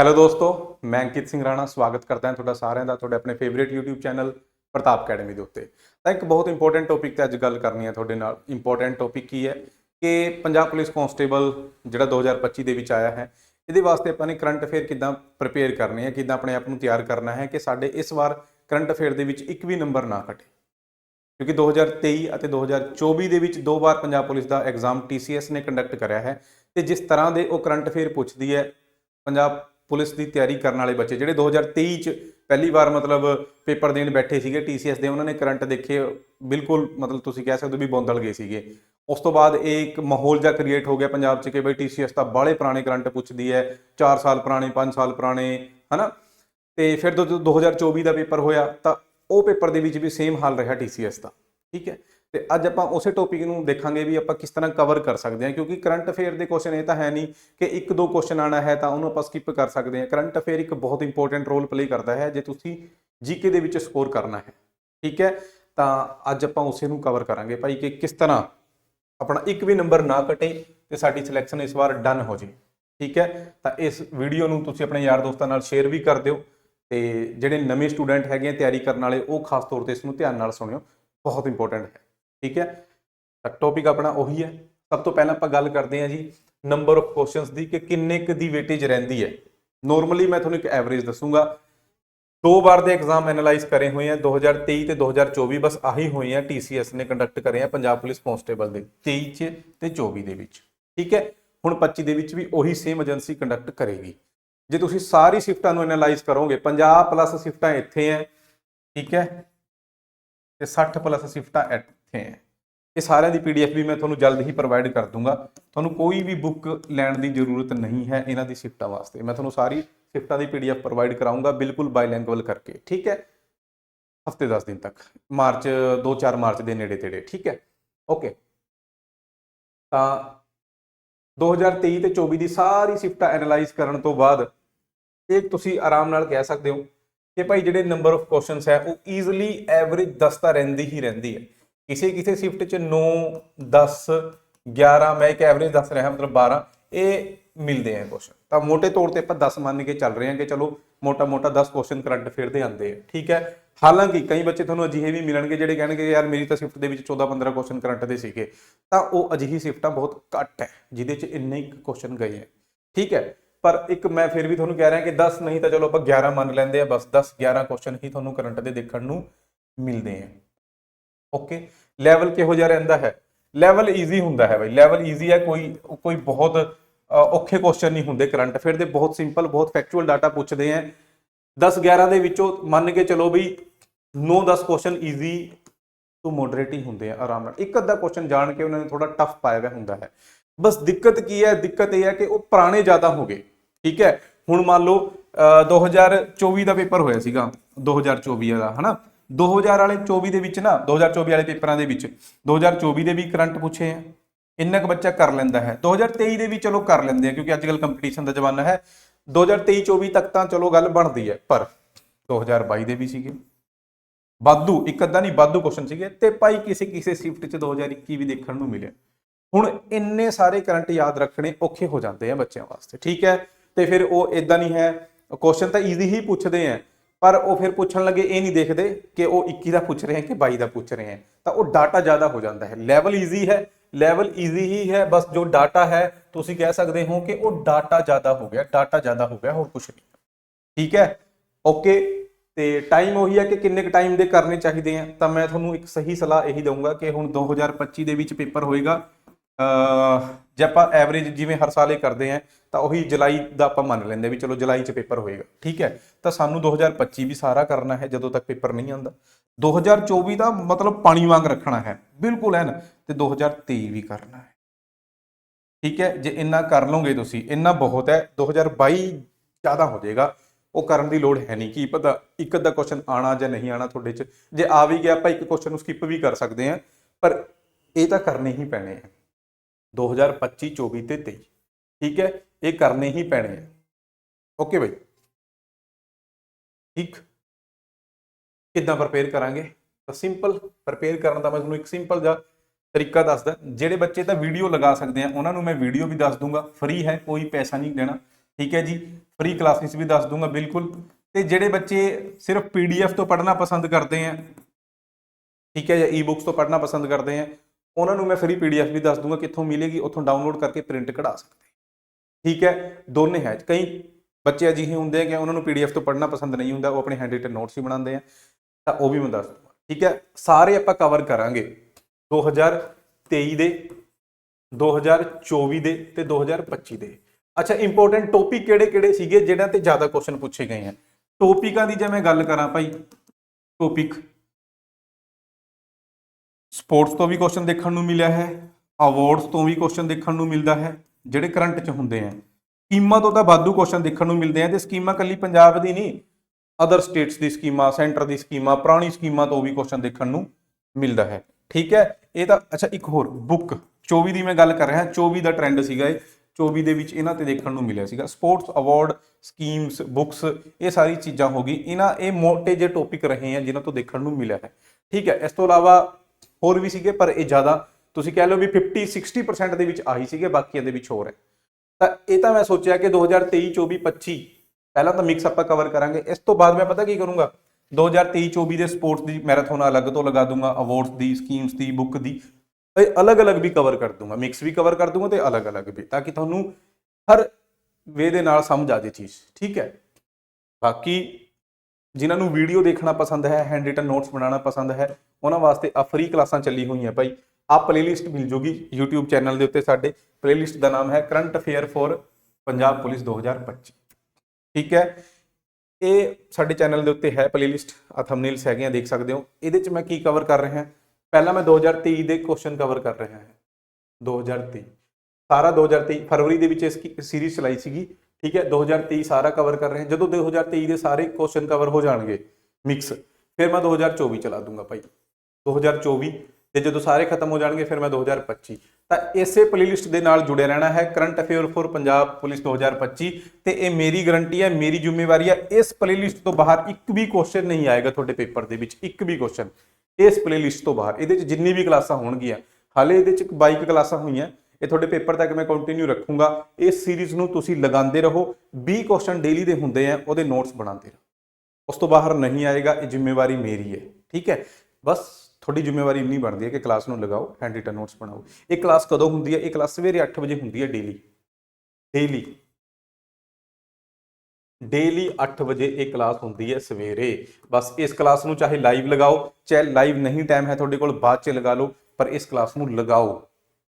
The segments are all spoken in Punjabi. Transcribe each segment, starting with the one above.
ਹੈਲੋ ਦੋਸਤੋ, ਮੈਂ ਅੰਕਿਤ ਸਿੰਘ ਰਾਣਾ, ਸਵਾਗਤ ਕਰਦਾ ਹਾਂ ਤੁਹਾਡਾ ਸਾਰਿਆਂ ਦਾ, ਤੁਹਾਡੇ ਆਪਣੇ favourite YouTube channel Pratap academy ਦੇ ਉੱਤੇ। ਤਾਂ ਇੱਕ ਬਹੁਤ ਇੰਪੋਰਟੈਂਟ ਟੌਪਿਕ ਤੇ ਅੱਜ ਗੱਲ ਕਰਨੀ ਹੈ ਤੁਹਾਡੇ ਨਾਲ। ਇੰਪੋਰਟੈਂਟ ਟੌਪਿਕ ਕੀ ਹੈ ਕਿ ਪੰਜਾਬ ਪੁਲਿਸ ਕਾਂਸਟੇਬਲ ਜਿਹੜਾ 2025 ਦੇ ਵਿੱਚ ਆਇਆ ਹੈ, ਇਹਦੇ ਵਾਸਤੇ ਆਪਾਂ ਨੇ ਕਰੰਟ ਅਫੇਅਰ ਕਿੱਦਾਂ ਪ੍ਰਿਪੇਅਰ ਕਰਨੀ ਹੈ, ਕਿੱਦਾਂ ਆਪਣੇ ਆਪ ਨੂੰ ਤਿਆਰ ਕਰਨਾ ਹੈ ਕਿ ਸਾਡੇ ਇਸ ਵਾਰ ਕਰੰਟ ਅਫੇਅਰ ਦੇ ਵਿੱਚ ਇੱਕ ਵੀ ਨੰਬਰ ਨਾ ਘਟੇ। ਕਿਉਂਕਿ 2023 ਅਤੇ 2024 ਦੇ ਵਿੱਚ ਦੋ ਵਾਰ ਪੰਜਾਬ ਪੁਲਿਸ ਦਾ ਐਗਜ਼ਾਮ TCS ਨੇ ਕੰਡਕਟ ਕਰਿਆ ਹੈ ਤੇ ਜਿਸ ਤਰ੍ਹਾਂ ਦੇ ਉਹ ਕਰੰਟ ਅਫੇਅਰ ਪੁੱਛਦੀ ਹੈ, ਪੰਜਾਬ ਪੁਲਿਸ ਦੀ ਤਿਆਰੀ ਕਰਨ ਵਾਲੇ ਬੱਚੇ। ਜਿਹੜੇ 2023 ਚ ਪਹਿਲੀ ਵਾਰ ਮਤਲਬ ਪੇਪਰ ਦੇਣ ਬੈਠੇ ਸੀਗੇ TCS ਦੇ, ਉਹਨਾਂ ਨੇ ਕਰੰਟ ਦੇਖੇ, ਬਿਲਕੁਲ ਮਤਲਬ ਤੁਸੀਂ ਕਹਿ ਸਕਦੇ ਹੋ ਵੀ ਬੌਂਦਲ ਗਏ ਸੀਗੇ। ਉਸ ਤੋਂ ਬਾਅਦ ਇਹ ਇੱਕ ਮਾਹੌਲ ਜਿਹਾ ਕ੍ਰੀਏਟ ਹੋ ਗਿਆ ਪੰਜਾਬ 'ਚ ਕਿ ਬਈ TCS ਤਾਂ ਬਾਹਲੇ ਪੁਰਾਣੇ ਕਰੰਟ ਪੁੱਛਦੀ ਹੈ 4 ਸਾਲ ਪੁਰਾਣੇ 5 ਸਾਲ ਪੁਰਾਣੇ, ਹਨਾ? ਤੇ ਫਿਰ ਜਦੋਂ 2024 ਦਾ ਪੇਪਰ ਹੋਇਆ ਤਾਂ ਉਹ ਪੇਪਰ ਦੇ ਵਿੱਚ ਵੀ ਸੇਮ ਹਾਲ ਰਿਹਾ TCS ਦਾ, ਠੀਕ ਹੈ? ਤੇ ਅੱਜ ਆਪਾਂ ਉਸੇ ਟੌਪਿਕ ਨੂੰ ਦੇਖਾਂਗੇ ਵੀ ਆਪਾਂ ਕਿਸ ਤਰ੍ਹਾਂ ਕਵਰ ਕਰ ਸਕਦੇ ਹਾਂ, ਕਿਉਂਕਿ ਕਰੰਟ ਅਫੇਅਰ ਦੇ ਕੁਐਸਚਨ ਇਹ ਤਾਂ ਹੈ ਨਹੀਂ ਕਿ ਇੱਕ ਦੋ ਕੁਐਸਚਨ ਆਣਾ ਹੈ ਤਾਂ ਉਹਨੂੰ ਆਪਾਂ ਸਕਿਪ ਕਰ ਸਕਦੇ ਹਾਂ। ਕਰੰਟ ਅਫੇਅਰ ਇੱਕ ਬਹੁਤ ਇੰਪੋਰਟੈਂਟ ਰੋਲ ਪਲੇ ਕਰਦਾ ਹੈ, ਜੇ ਤੁਸੀਂ ਜੀਕੇ ਦੇ ਵਿੱਚ ਸਕੋਰ ਕਰਨਾ ਹੈ, ਠੀਕ ਹੈ? ਤਾਂ ਅੱਜ ਆਪਾਂ ਉਸੇ ਨੂੰ ਕਵਰ ਕਰਾਂਗੇ ਭਾਈ ਕਿ ਕਿਸ ਤਰ੍ਹਾਂ ਆਪਣਾ ਇੱਕ ਵੀ ਨੰਬਰ ਨਾ ਕਟੇ ਤੇ ਸਾਡੀ ਸਿਲੈਕਸ਼ਨ ਇਸ ਵਾਰ ਡਨ ਹੋ ਜੇ, ਠੀਕ ਹੈ? ਤਾਂ ਇਸ ਵੀਡੀਓ ਨੂੰ ਤੁਸੀਂ ਆਪਣੇ ਯਾਰ ਦੋਸਤਾਂ ਨਾਲ ਸ਼ੇਅਰ ਵੀ ਕਰ ਦਿਓ ਤੇ ਜਿਹੜੇ ਨਵੇਂ ਸਟੂਡੈਂਟ ਹੈਗੇ ਆ ਤਿਆਰੀ ਕਰਨ ਵਾਲੇ, ਉਹ ਖਾਸ ਤੌਰ ਤੇ ਇਸ ਨੂੰ ਧਿਆਨ ਨਾਲ ਸੁਣਿਓ। ਬਹੁਤ ਇੰਪੋਰਟੈਂਟ ਹੈ। ਠੀਕ ਹੈ? ਤਾਂ ਟੌਪਿਕ ਆਪਣਾ ਉਹੀ ਹੈ। ਸਭ ਤੋਂ ਪਹਿਲਾਂ ਆਪਾਂ ਗੱਲ ਕਰਦੇ ਹਾਂ ਜੀ ਨੰਬਰ ਆਫ ਕੁਐਸਚਨਸ ਦੀ ਕਿ ਕਿੰਨੇ ਕੁ ਦੀ ਵੇਟੇਜ ਰਹਿੰਦੀ ਹੈ। ਨੋਰਮਲੀ ਮੈਂ ਤੁਹਾਨੂੰ ਇੱਕ ਐਵਰੇਜ ਦੱਸੂਗਾ। ਦੋ ਵਾਰ ਦੇ ਐਗਜ਼ਾਮ ਐਨਾਲਾਈਜ਼ ਕਰੇ ਹੋਏ ਆ 2023 ਤੇ 2024 ਬਸ ਆਹੀ ਹੋਏ ਆ TCS ਨੇ ਕੰਡਕਟ ਕਰੇ ਆ ਪੰਜਾਬ ਪੁਲਿਸ ਕਾਂਸਟੇਬਲ ਦੇ 23 ਚ ਤੇ 24 ਦੇ ਵਿੱਚ। ਠੀਕ ਹੈ? ਹੁਣ 25 ਦੇ ਵਿੱਚ ਵੀ ਉਹੀ ਸੇਮ ਏਜੰਸੀ ਕੰਡਕਟ ਕਰੇਗੀ। ਜੇ ਤੁਸੀਂ ਸਾਰੀ ਸ਼ਿਫਟਾਂ ਨੂੰ ਐਨਾਲਾਈਜ਼ ਕਰੋਗੇ 50 ਪਲੱਸ ਸ਼ਿਫਟਾਂ ਇੱਥੇ ਹੈ। ਠੀਕ ਹੈ? ਤੇ 60 ਪਲੱਸ ਸ਼ਿਫਟਾਂ ਇੱਥੇ ਹੈ। ਇਹ ਸਾਰਿਆਂ ਦੀ ਪੀਡੀਐਫ ਵੀ ਮੈਂ ਤੁਹਾਨੂੰ ਜਲਦ ਹੀ ਪ੍ਰੋਵਾਈਡ ਕਰ ਦੂੰਗਾ। ਤੁਹਾਨੂੰ ਕੋਈ ਵੀ ਬੁੱਕ ਲੈਣ ਦੀ ਜ਼ਰੂਰਤ ਨਹੀਂ ਹੈ ਇਹਨਾਂ ਦੀ ਸ਼ਿਫਟਾਂ ਵਾਸਤੇ। ਮੈਂ ਤੁਹਾਨੂੰ ਸਾਰੀ ਸ਼ਿਫਟਾਂ ਦੀ ਪੀਡੀਐਫ ਪ੍ਰੋਵਾਈਡ ਕਰਾਉਂਗਾ ਬਿਲਕੁਲ ਬਾਈਲੈਂਗੁਅਲ ਕਰਕੇ, ਠੀਕ ਹੈ? ਹਫ਼ਤੇ 10 ਦਿਨ ਤੱਕ। ਮਾਰਚ 2-4 ਮਾਰਚ ਦੇ ਨੇੜੇ ਤੇੜੇ, ਠੀਕ ਹੈ? ਓਕੇ ਤਾਂ 2023 ਤੇ 24 ਦੀ ਸਾਰੀ ਸ਼ਿਫਟਾਂ ਐਨਾਲਾਈਜ਼ ਕਰਨ ਤੋਂ ਬਾਅਦ ਇਹ ਤੁਸੀਂ ਆਰਾਮ ਨਾਲ ਕਹਿ ਸਕਦੇ ਹੋ ਕਿ ਭਾਈ ਜਿਹੜੇ ਨੰਬਰ ਆਫ ਕੁਐਸਚਨਸ ਹੈ, ਉਹ ਈਜ਼ੀਲੀ ਐਵਰੇਜ 10 ਤਾਂ ਰਹਿੰਦੀ ਹੀ ਰਹਿੰਦੀ ਹੈ। ਕਿਸੇ ਕਿਸੇ ਸ਼ਿਫਟ 'ਚ 9 10 11 ਮੈਂ ਇੱਕ ਐਵਰੇਜ ਦੱਸ ਰਿਹਾ, ਮਤਲਬ 12 ਇਹ ਮਿਲਦੇ ਆ ਕੁਐਸਚਨ ਤਾਂ ਮੋٹے ਤੌਰ ਤੇ ਆਪਾਂ 10 ਮੰਨ ਕੇ ਚੱਲ ਰਹੇ ਹਾਂ ਕਿ ਚਲੋ ਮੋਟਾ ਮੋਟਾ 10 ਕੁਐਸਚਨ ਕਰੰਟ ਅਫੇਅਰ ਦੇ ਆਉਂਦੇ ਆ, ਠੀਕ ਹੈ? ਹਾਲਾਂਕਿ ਕਈ ਬੱਚੇ ਤੁਹਾਨੂੰ ਅਜਿਹੇ ਵੀ ਮਿਲਣਗੇ ਜਿਹੜੇ ਕਹਿਣਗੇ, ਯਾਰ ਮੇਰੀ ਤਾਂ ਸ਼ਿਫਟ ਦੇ ਵਿੱਚ 14 15 ਕੁਐਸਚਨ ਕਰੰਟ ਦੇ ਸੀਗੇ। ਤਾਂ ਉਹ ਅਜਿਹੀ ਸ਼ਿਫਟਾਂ ਬਹੁਤ ਘੱਟ ਹੈ, ਜਿਹਦੇ 'ਚ ਇੰਨੇ ਹੀ ਕੁਐਸਚਨ ਗਏ ਹੈ ਠੀਕ ਹੈ? ਪਰ ਇੱਕ ਮੈਂ ਫਿਰ ਵੀ ਤੁਹਾਨੂੰ ਕਹਿ ਰਿਹਾ ਕਿ 10 ਨਹੀਂ ਤਾਂ ਚਲੋ ਆਪਾਂ 11 ਮੰਨ ਲੈਂਦੇ ਆ, ਬਸ 10 11 ਕੁਐਸਚਨ ਹੀ ਤੁਹਾਨੂੰ ਕਰੰਟ ਦੇ ਦੇਖਣ ਨੂੰ ਮਿਲਦੇ ਆ। ਓਕੇ ਲੈਵਲ ਕਿਹੋ ਜਿਹਾ ਰਹਿੰਦਾ ਹੈ? ਲੈਵਲ ਈਜ਼ੀ ਹੁੰਦਾ ਹੈ ਬਈ। ਲੈਵਲ ਈਜ਼ੀ ਹੈ ਕੋਈ ਕੋਈ ਬਹੁਤ ਔਖੇ ਕੁਐਸਚਨ ਨਹੀਂ ਹੁੰਦੇ ਕਰੰਟ ਅਫੇਅਰ ਦੇ। ਬਹੁਤ ਸਿੰਪਲ ਬਹੁਤ ਫੈਕਚੁਅਲ ਡਾਟਾ ਪੁੱਛਦੇ ਆ। 10 11 ਦੇ ਵਿੱਚੋਂ ਮੰਨ ਕੇ ਚਲੋ ਬਈ 9 10 ਕੁਐਸਚਨ ਈਜ਼ੀ ਟੂ ਮੋਡਰੇਟ ਹੀ ਹੁੰਦੇ ਆ ਆਰਾਮ ਨਾਲ। ਇੱਕ ਅੱਧਾ ਕੁਐਸਚਨ ਜਾਣ ਕੇ ਉਹਨਾਂ ਨੇ ਥੋੜਾ ਟਫ ਪਾਇਆ ਹੋਇਆ ਹੁੰਦਾ ਹੈ। ਬਸ ਦਿੱਕਤ ਕੀ ਹੈ? ਦਿੱਕਤ ਇਹ ਹੈ ਕਿ ਉਹ ਪੁਰਾਣੇ ਜ਼ਿਆਦਾ ਹੋ ਗਏ। ਠੀਕ ਹੈ? ਹੁਣ ਮੰਨ ਲਓ ਅ, 2024 ਦਾ ਪੇਪਰ ਹੋਇਆ ਸੀਗਾ। 2024 ਦਾ ਹਨਾ? 2000 ਵਾਲੇ 24 ਦੇ ਵਿੱਚ ਨਾ 2024 ਵਾਲੇ ਪੇਪਰਾਂ ਦੇ ਵਿੱਚ 2024 ਦੇ ਵੀ ਕਰੰਟ ਪੁੱਛੇ ਆ। ਇੰਨਾ ਕੁ ਬੱਚਾ ਕਰ ਲੈਂਦਾ ਹੈ। 2023 ਦੇ ਵੀ ਚਲੋ ਕਰ ਲੈਂਦੇ ਆ, ਕਿਉਂਕਿ ਅੱਜ ਕੱਲ ਕੰਪੀਟੀਸ਼ਨ ਦਾ ਜ਼ਮਾਨਾ ਹੈ। 2023 24 ਤੱਕ ਤਾਂ ਚਲੋ ਗੱਲ ਬਣਦੀ ਹੈ, ਪਰ 2022 ਦੇ ਵੀ ਸੀਗੇ। ਵਾਧੂ, ਇੱਕ ਅੱਧਾ ਨਹੀਂ, ਵਾਧੂ ਕੁਐਸਚਨ ਸੀਗੇ ਤੇ ਭਾਈ ਕਿਸੇ ਕਿਸੇ ਸ਼ਿਫਟ ਚ 2021 ਵੀ ਦੇਖਣ ਨੂੰ ਮਿਲਿਆ। ਹੁਣ ਇੰਨੇ ਸਾਰੇ ਕਰੰਟ ਯਾਦ ਰੱਖਣੇ ਔਖੇ ਹੋ ਜਾਂਦੇ ਆ ਬੱਚਿਆਂ ਵਾਸਤੇ, ਠੀਕ ਹੈ? ਤੇ ਫਿਰ ਉਹ ਇਦਾਂ ਨਹੀਂ ਹੈ। ਕੁਐਸਚਨ ਤਾਂ ਈਜ਼ੀ ਹੀ ਪੁੱਛਦੇ ਆ। ਪਰ ਉਹ ਫਿਰ ਪੁੱਛਣ ਲੱਗੇ, ਇਹ ਨਹੀਂ ਦੇਖਦੇ ਕਿ ਉਹ 21 ਦਾ ਪੁੱਛ ਰਹੇ ਹੈ ਕਿ 22 ਦਾ ਪੁੱਛ ਰਹੇ ਹੈ। ਤਾਂ ਉਹ ਡਾਟਾ ਜ਼ਿਆਦਾ ਹੋ ਜਾਂਦਾ ਹੈ। ਲੈਵਲ ਈਜ਼ੀ ਹੈ। ਲੈਵਲ ਈਜ਼ੀ ਹੀ ਹੈ। ਬਸ ਜੋ ਡਾਟਾ ਹੈ, ਤੁਸੀਂ ਕਹਿ ਸਕਦੇ ਹੋ ਕਿ ਉਹ ਡਾਟਾ ਜ਼ਿਆਦਾ ਹੋ ਗਿਆ, ਡਾਟਾ ਜ਼ਿਆਦਾ ਹੋ ਗਿਆ, ਹੋਰ ਕੁਝ ਨਹੀਂ। ਠੀਕ ਹੈ? ਓਕੇ ਤੇ ਟਾਈਮ ਉਹੀ ਹੈ ਕਿ ਕਿੰਨੇ ਕ ਟਾਈਮ ਦੇ ਕਰਨੇ ਚਾਹੀਦੇ ਆ। ਤਾਂ ਮੈਂ ਤੁਹਾਨੂੰ ਇੱਕ ਸਹੀ ਸਲਾਹ ਇਹੀ ਦਊਂਗਾ ਕਿ ਹੁਣ 2025 ਦੇ ਵਿੱਚ ਪੇਪਰ ਹੋਏਗਾ ਜੇ ਆਪਾਂ ਐਵਰੇਜ ਜਿਵੇਂ ਹਰ ਸਾਲ ਇਹ ਕਰਦੇ ਆ ਤਾਂ ਉਹੀ ਜੁਲਾਈ ਦਾ ਆਪਾਂ ਮੰਨ ਲੈਂਦੇ ਵੀ ਚਲੋ ਜੁਲਾਈ 'ਚ ਪੇਪਰ ਹੋਏਗਾ, ਠੀਕ ਹੈ? ਤਾਂ ਸਾਨੂੰ 2025 ਵੀ ਸਾਰਾ ਕਰਨਾ ਹੈ ਜਦੋਂ ਤੱਕ ਪੇਪਰ ਨਹੀਂ ਆਉਂਦਾ। 2024 ਦਾ ਮਤਲਬ ਪਾਣੀ ਵਾਂਗ ਰੱਖਣਾ ਹੈ, ਬਿਲਕੁਲ ਐਨ, ਤੇ 2023 ਵੀ ਕਰਨਾ ਹੈ। ਠੀਕ ਹੈ? ਜੇ ਇੰਨਾ ਕਰ ਲਓਗੇ ਤੁਸੀਂ, ਇੰਨਾ ਬਹੁਤ ਹੈ 2022 ਜ਼ਿਆਦਾ ਹੋ ਜਾਏਗਾ। ਉਹ ਕਰਨ ਦੀ ਲੋੜ ਹੈ ਨਹੀਂ, ਕੀ ਪਤਾ ਇੱਕ ਅੱਧਾ ਕੁਐਸਚਨ ਆਣਾ ਜਾਂ ਨਹੀਂ ਆਣਾ ਤੁਹਾਡੇ 'ਚ। ਜੇ ਆ ਵੀ ਗਿਆ, ਆਪਾਂ ਇੱਕ ਕੁਐਸਚਨ ਨੂੰ ਸਕਿਪ ਵੀ ਕਰ ਸਕਦੇ ਹਾਂ, ਪਰ ਇਹ ਤਾਂ ਕਰਨੇ ਹੀ ਪੈਣੇ ਆ। 2025 24 ਤੇ 23 ਠੀਕ ਹੈ? ਇਹ ਕਰਨੇ ਹੀ ਪੈਣੇ ਆ। ਓਕੇ ਬਾਈ। ਠੀਕ ਕਿੱਦਾਂ ਪ੍ਰਪੇਅਰ ਕਰਾਂਗੇ? ਤਾਂ ਸਿੰਪਲ ਪ੍ਰਪੇਅਰ ਕਰਨ ਦਾ ਮੈਂ ਤੁਹਾਨੂੰ ਇੱਕ ਸਿੰਪਲ ਜਿਹਾ ਤਰੀਕਾ ਦੱਸਦਾ। ਜਿਹੜੇ ਬੱਚੇ ਤਾਂ ਵੀਡੀਓ ਲਗਾ ਸਕਦੇ ਆ, ਉਹਨਾਂ ਨੂੰ ਮੈਂ ਵੀਡੀਓ ਵੀ ਦੱਸ ਦੂੰਗਾ। ਫ੍ਰੀ ਹੈ, ਕੋਈ ਪੈਸਾ ਨਹੀਂ ਦੇਣਾ। ਠੀਕ ਹੈ ਜੀ? ਫ੍ਰੀ ਕਲਾਸਿਸ ਵੀ ਦੱਸ ਦੂੰਗਾ, ਬਿਲਕੁਲ। ਤੇ ਜਿਹੜੇ ਬੱਚੇ ਸਿਰਫ ਪੀਡੀਐਫ ਤੋਂ ਪੜ੍ਹਨਾ ਪਸੰਦ ਕਰਦੇ ਆ, ਠੀਕ ਹੈ ਜਾਂ ਈ-ਬੁੱਕਸ ਤੋਂ ਪੜ੍ਹਨਾ ਪਸੰਦ ਕਰਦੇ ਆ ਉਹਨਾਂ ਨੂੰ ਮੈਂ ਫ੍ਰੀ ਪੀਡੀਐਫ ਵੀ ਦੱਸ ਦੂੰਗਾ ਕਿੱਥੋਂ ਮਿਲੇਗੀ, ਉੱਥੋਂ ਡਾਊਨਲੋਡ ਕਰਕੇ ਪ੍ਰਿੰਟ ਕਢਾ ਸਕਦੇ ਠੀਕ ਹੈ? ਦੋਨੇ ਹੈ ਕਈ ਬੱਚੇ ਅਜਿਹੇ ਹੁੰਦੇ ਆ ਕਿ ਉਹਨਾਂ ਨੂੰ ਪੀਡੀਐਫ ਤੋਂ ਪੜ੍ਹਨਾ ਪਸੰਦ ਨਹੀਂ ਹੁੰਦਾ, ਉਹ ਆਪਣੇ ਹੈਂਡ ਰਿਟਨ ਨੋਟਸ ਹੀ ਬਣਾਉਂਦੇ ਆ। ਤਾਂ ਉਹ ਵੀ ਮੈਂ ਦੱਸ ਦੂੰਗਾ। ਠੀਕ ਹੈ? ਸਾਰੇ ਆਪਾਂ ਕਵਰ ਕਰਾਂਗੇ। 2023 ਦੇ 2024 ਦੇ ਤੇ 2025 ਦੇ। ਅੱਛਾ ਇੰਪੋਰਟੈਂਟ ਟੌਪਿਕ ਕਿਹੜੇ-ਕਿਹੜੇ ਸੀਗੇ? ਜਿਹਨਾਂ ਤੇ ਜ਼ਿਆਦਾ ਕੁਐਸਚਨ ਪੁੱਛੇ ਗਏ ਆ। ਟੌਪਿਕਾਂ ਦੀ ਜੇ ਮੈਂ ਗੱਲ ਕਰਾਂ ਭਾਈ ਟੌਪਿਕ ਸਪੋਰਟਸ ਤੋਂ ਵੀ ਕੁਐਸਚਨ ਦੇਖਣ ਨੂੰ ਮਿਲਿਆ ਹੈ ਅਵਾਰਡਸ ਤੋਂ ਵੀ ਕੁਐਸਚਨ ਦੇਖਣ ਨੂੰ ਮਿਲਦਾ ਹੈ, ਜਿਹੜੇ ਕਰੰਟ 'ਚ ਹੁੰਦੇ ਆ। ਸਕੀਮਾਂ ਤੋਂ ਤਾਂ ਵਾਧੂ ਕੁਐਸਚਨ ਦੇਖਣ ਨੂੰ ਮਿਲਦੇ ਆ, ਤੇ ਸਕੀਮਾਂ ਕੱਲੀ ਪੰਜਾਬ ਦੀ ਨਹੀਂ ਅਦਰ ਸਟੇਟਸ ਦੀ ਸਕੀਮਾਂ ਸੈਂਟਰ ਦੀ ਸਕੀਮਾਂ, ਪੁਰਾਣੀ ਸਕੀਮਾਂ ਤੋਂ ਵੀ ਕੁਐਸਚਨ ਦੇਖਣ ਨੂੰ ਮਿਲਦਾ ਹੈ। ਠੀਕ ਹੈ, ਇਹ ਤਾਂ, ਅੱਛਾ, ਇੱਕ ਹੋਰ ਬੁੱਕ 24 ਦੀ ਮੈਂ ਗੱਲ ਕਰ ਰਿਹਾ 24 ਦਾ ਟ੍ਰੈਂਡ ਸੀਗਾ ਇਹ 24 ਦੇ ਵਿੱਚ ਇਹਨਾਂ ਤੇ ਦੇਖਣ ਨੂੰ ਮਿਲਿਆ ਸੀਗਾ। ਸਪੋਰਟਸ ਅਵਾਰਡ ਸਕੀਮਸ ਬੁੱਕਸ ਇਹ ਸਾਰੀ ਚੀਜ਼ਾਂ ਹੋ ਗਈ। ਇਹਨਾਂ, ਇਹ ਮੋਟੇ ਜਿਹੇ ਟੌਪਿਕ ਰਹੇ ਆ, ਜਿਨ੍ਹਾਂ ਤੋਂ ਦੇਖਣ ਨੂੰ ਮਿਲਿਆ ਹੈ। ਠੀਕ ਹੈ, ਇਸ ਤੋਂ ਇਲਾਵਾ ਹੋਰ ਵੀ ਸੀਗੇ, ਪਰ ਇਹ ਜ਼ਿਆਦਾ, ਤੁਸੀਂ ਕਹਿ ਲਓ ਵੀ 50 60% ਦੇ ਵਿੱਚ ਆਹੀ ਸੀਗੇ, ਬਾਕੀਆਂ ਦੇ ਵਿੱਚ ਹੋਰ ਹੈ। ਤਾਂ ਇਹ ਤਾਂ ਮੈਂ ਸੋਚਿਆ ਕਿ 2023 24 25 ਪਹਿਲਾਂ ਤਾਂ ਮਿਕਸ ਆਪਾਂ ਕਵਰ ਕਰਾਂਗੇ, ਇਸ ਤੋਂ ਬਾਅਦ ਮੈਂ ਪਤਾ ਕੀ ਕਰੂੰਗਾ? 2023 24 ਦੇ ਸਪੋਰਟਸ ਦੀ ਮੈਰਾਥਨ ਅਲੱਗ ਤੋਂ ਲਗਾ ਦੂੰਗਾ ਅਵਾਰਡਸ ਦੀ ਸਕੀਮਸ ਦੀ ਬੁੱਕ ਦੀ ਇਹ ਅਲੱਗ-ਅਲੱਗ ਵੀ ਕਵਰ ਕਰ ਦੂੰਗਾ ਮਿਕਸ ਵੀ ਕਵਰ ਕਰ ਦੂੰਗਾ ਤੇ ਅਲੱਗ-ਅਲੱਗ ਵੀ, ਤਾਂ ਕਿ ਤੁਹਾਨੂੰ ਹਰ ਵੇ ਦੇ ਨਾਲ ਸਮਝ ਆ ਜੇ ਚੀਜ਼, ਠੀਕ ਹੈ? ਬਾਕੀ ਜਿਨ੍ਹਾਂ ਨੂੰ ਵੀਡੀਓ ਦੇਖਣਾ ਪਸੰਦ ਹੈ ਹੈਂਡ ਰਿਟਨ ਨੋਟਸ ਬਣਾਉਣਾ ਪਸੰਦ ਹੈ, ਉਹਨਾਂ ਵਾਸਤੇ ਆ ਫ੍ਰੀ ਕਲਾਸਾਂ ਚੱਲੀ ਹੋਈਆਂ ਭਾਈ। ਆ ਪਲੇਲਿਸਟ ਮਿਲ ਜੂਗੀ YouTube ਚੈਨਲ ਦੇ ਉੱਤੇ ਸਾਡੇ। ਪਲੇਲਿਸਟ ਦਾ ਨਾਮ ਹੈ current affair for Punjab police 2025 ਠੀਕ ਹੈ? ਇਹ ਸਾਡੇ ਚੈਨਲ ਦੇ ਉੱਤੇ ਹੈ ਪਲੇਲਿਸਟ ਆ ਥੰਬਨੇਲਸ ਹੈਗੇ ਆ ਦੇਖ ਸਕਦੇ ਹੋ। ਇਹਦੇ ਚ ਮੈਂ ਕੀ ਕਵਰ ਕਰ ਰਿਹਾ? ਪਹਿਲਾਂ ਮੈਂ 2023 ਦੇ ਕੁਐਸਚਨ ਕਵਰ ਕਰ ਰਿਹਾ ਹਾਂ। 2023 ਸਾਰਾ 2023 ਫਰਵਰੀ ਦੇ ਵਿੱਚ ਇਸ ਸੀਰੀਜ਼ ਚਲਾਈ ਸੀਗੀ। ਠੀਕ ਹੈ 2023 ਸਾਰਾ ਕਵਰ ਕਰ ਰਹੇ ਹਾਂ। ਜਦੋਂ 2023 ਦੇ ਸਾਰੇ ਕੁਐਸਚਨ ਕਵਰ ਹੋ ਜਾਣਗੇ ਮਿਕਸ ਫਿਰ ਮੈਂ 2024 ਚਲਾ ਦੂੰਗਾ ਭਾਈ। 2024 ਤੇ ਜਦੋਂ ਸਾਰੇ ਖਤਮ ਹੋ ਜਾਣਗੇ, ਫਿਰ ਮੈਂ 2025 ਤਾਂ ਇਸੇ ਪਲੇਲਿਸਟ ਦੇ ਨਾਲ ਜੁੜੇ ਰਹਿਣਾ ਹੈ current affair for Punjab police 2025 ਤੇ ਇਹ ਮੇਰੀ ਗਰੰਟੀ ਹੈ, ਮੇਰੀ ਜ਼ਿੰਮੇਵਾਰੀ ਹੈ, ਇਸ ਪਲੇਲਿਸਟ ਤੋਂ ਬਾਹਰ ਇੱਕ ਵੀ ਕੁਐਸਚਨ ਨਹੀਂ ਆਏਗਾ ਤੁਹਾਡੇ ਪੇਪਰ ਦੇ ਵਿੱਚ, ਇੱਕ ਵੀ ਕੁਐਸਚਨ ਇਸ ਪਲੇਲਿਸਟ ਤੋਂ ਬਾਹਰ, ਇਹਦੇ ਵਿੱਚ ਜਿੰਨੀ ਵੀ ਕਲਾਸਾਂ ਹੋਣਗੀਆਂ, ਹਾਲੇ ਇਹਦੇ ਵਿੱਚ 22 ਕਲਾਸਾਂ ਹੋਈਆਂ। ਇਹ ਤੁਹਾਡੇ ਪੇਪਰ ਤੱਕ ਮੈਂ ਕੰਟੀਨਿਊ ਰੱਖੂੰਗਾ। ਇਸ ਸੀਰੀਜ਼ ਨੂੰ ਤੁਸੀਂ ਲਗਾਉਂਦੇ ਰਹੋ। 20 ਕੁਐਸਚਨ ਡੇਲੀ ਦੇ ਹੁੰਦੇ ਆ, ਉਹਦੇ ਨੋਟਸ ਬਣਾਉਂਦੇ ਰਹੋ। ਉਸ ਤੋਂ ਬਾਹਰ ਨਹੀਂ ਆਏਗਾ, ਇਹ ਜ਼ਿੰਮੇਵਾਰੀ ਮੇਰੀ ਹੈ। ਠੀਕ ਹੈ? ਬਸ ਤੁਹਾਡੀ ਜ਼ਿੰਮੇਵਾਰੀ ਇੰਨੀ ਬਣਦੀ ਹੈ ਕਿ ਕਲਾਸ ਨੂੰ ਲਗਾਓ ਹੈਂਡ ਰਿਟਨ ਨੋਟਸ ਬਣਾਓ। ਇਹ ਕਲਾਸ ਕਦੋਂ ਹੁੰਦੀ ਹੈ? ਇਹ ਕਲਾਸ ਸਵੇਰੇ 8 ਵਜੇ ਹੁੰਦੀ ਹੈ ਡੇਲੀ ਡੇਲੀ ਡੇਲੀ 8 ਵਜੇ ਇਹ ਕਲਾਸ ਹੁੰਦੀ ਹੈ ਸਵੇਰੇ। ਬਸ ਇਸ ਕਲਾਸ ਨੂੰ ਚਾਹੇ ਲਾਈਵ ਲਗਾਓ। ਚਾਹੇ ਲਾਈਵ ਨਹੀਂ ਟਾਈਮ ਹੈ ਤੁਹਾਡੇ ਕੋਲ, ਬਾਅਦ ਚ ਲਗਾ ਲਓ, ਪਰ ਇਸ ਕਲਾਸ ਨੂੰ ਲਗਾਓ।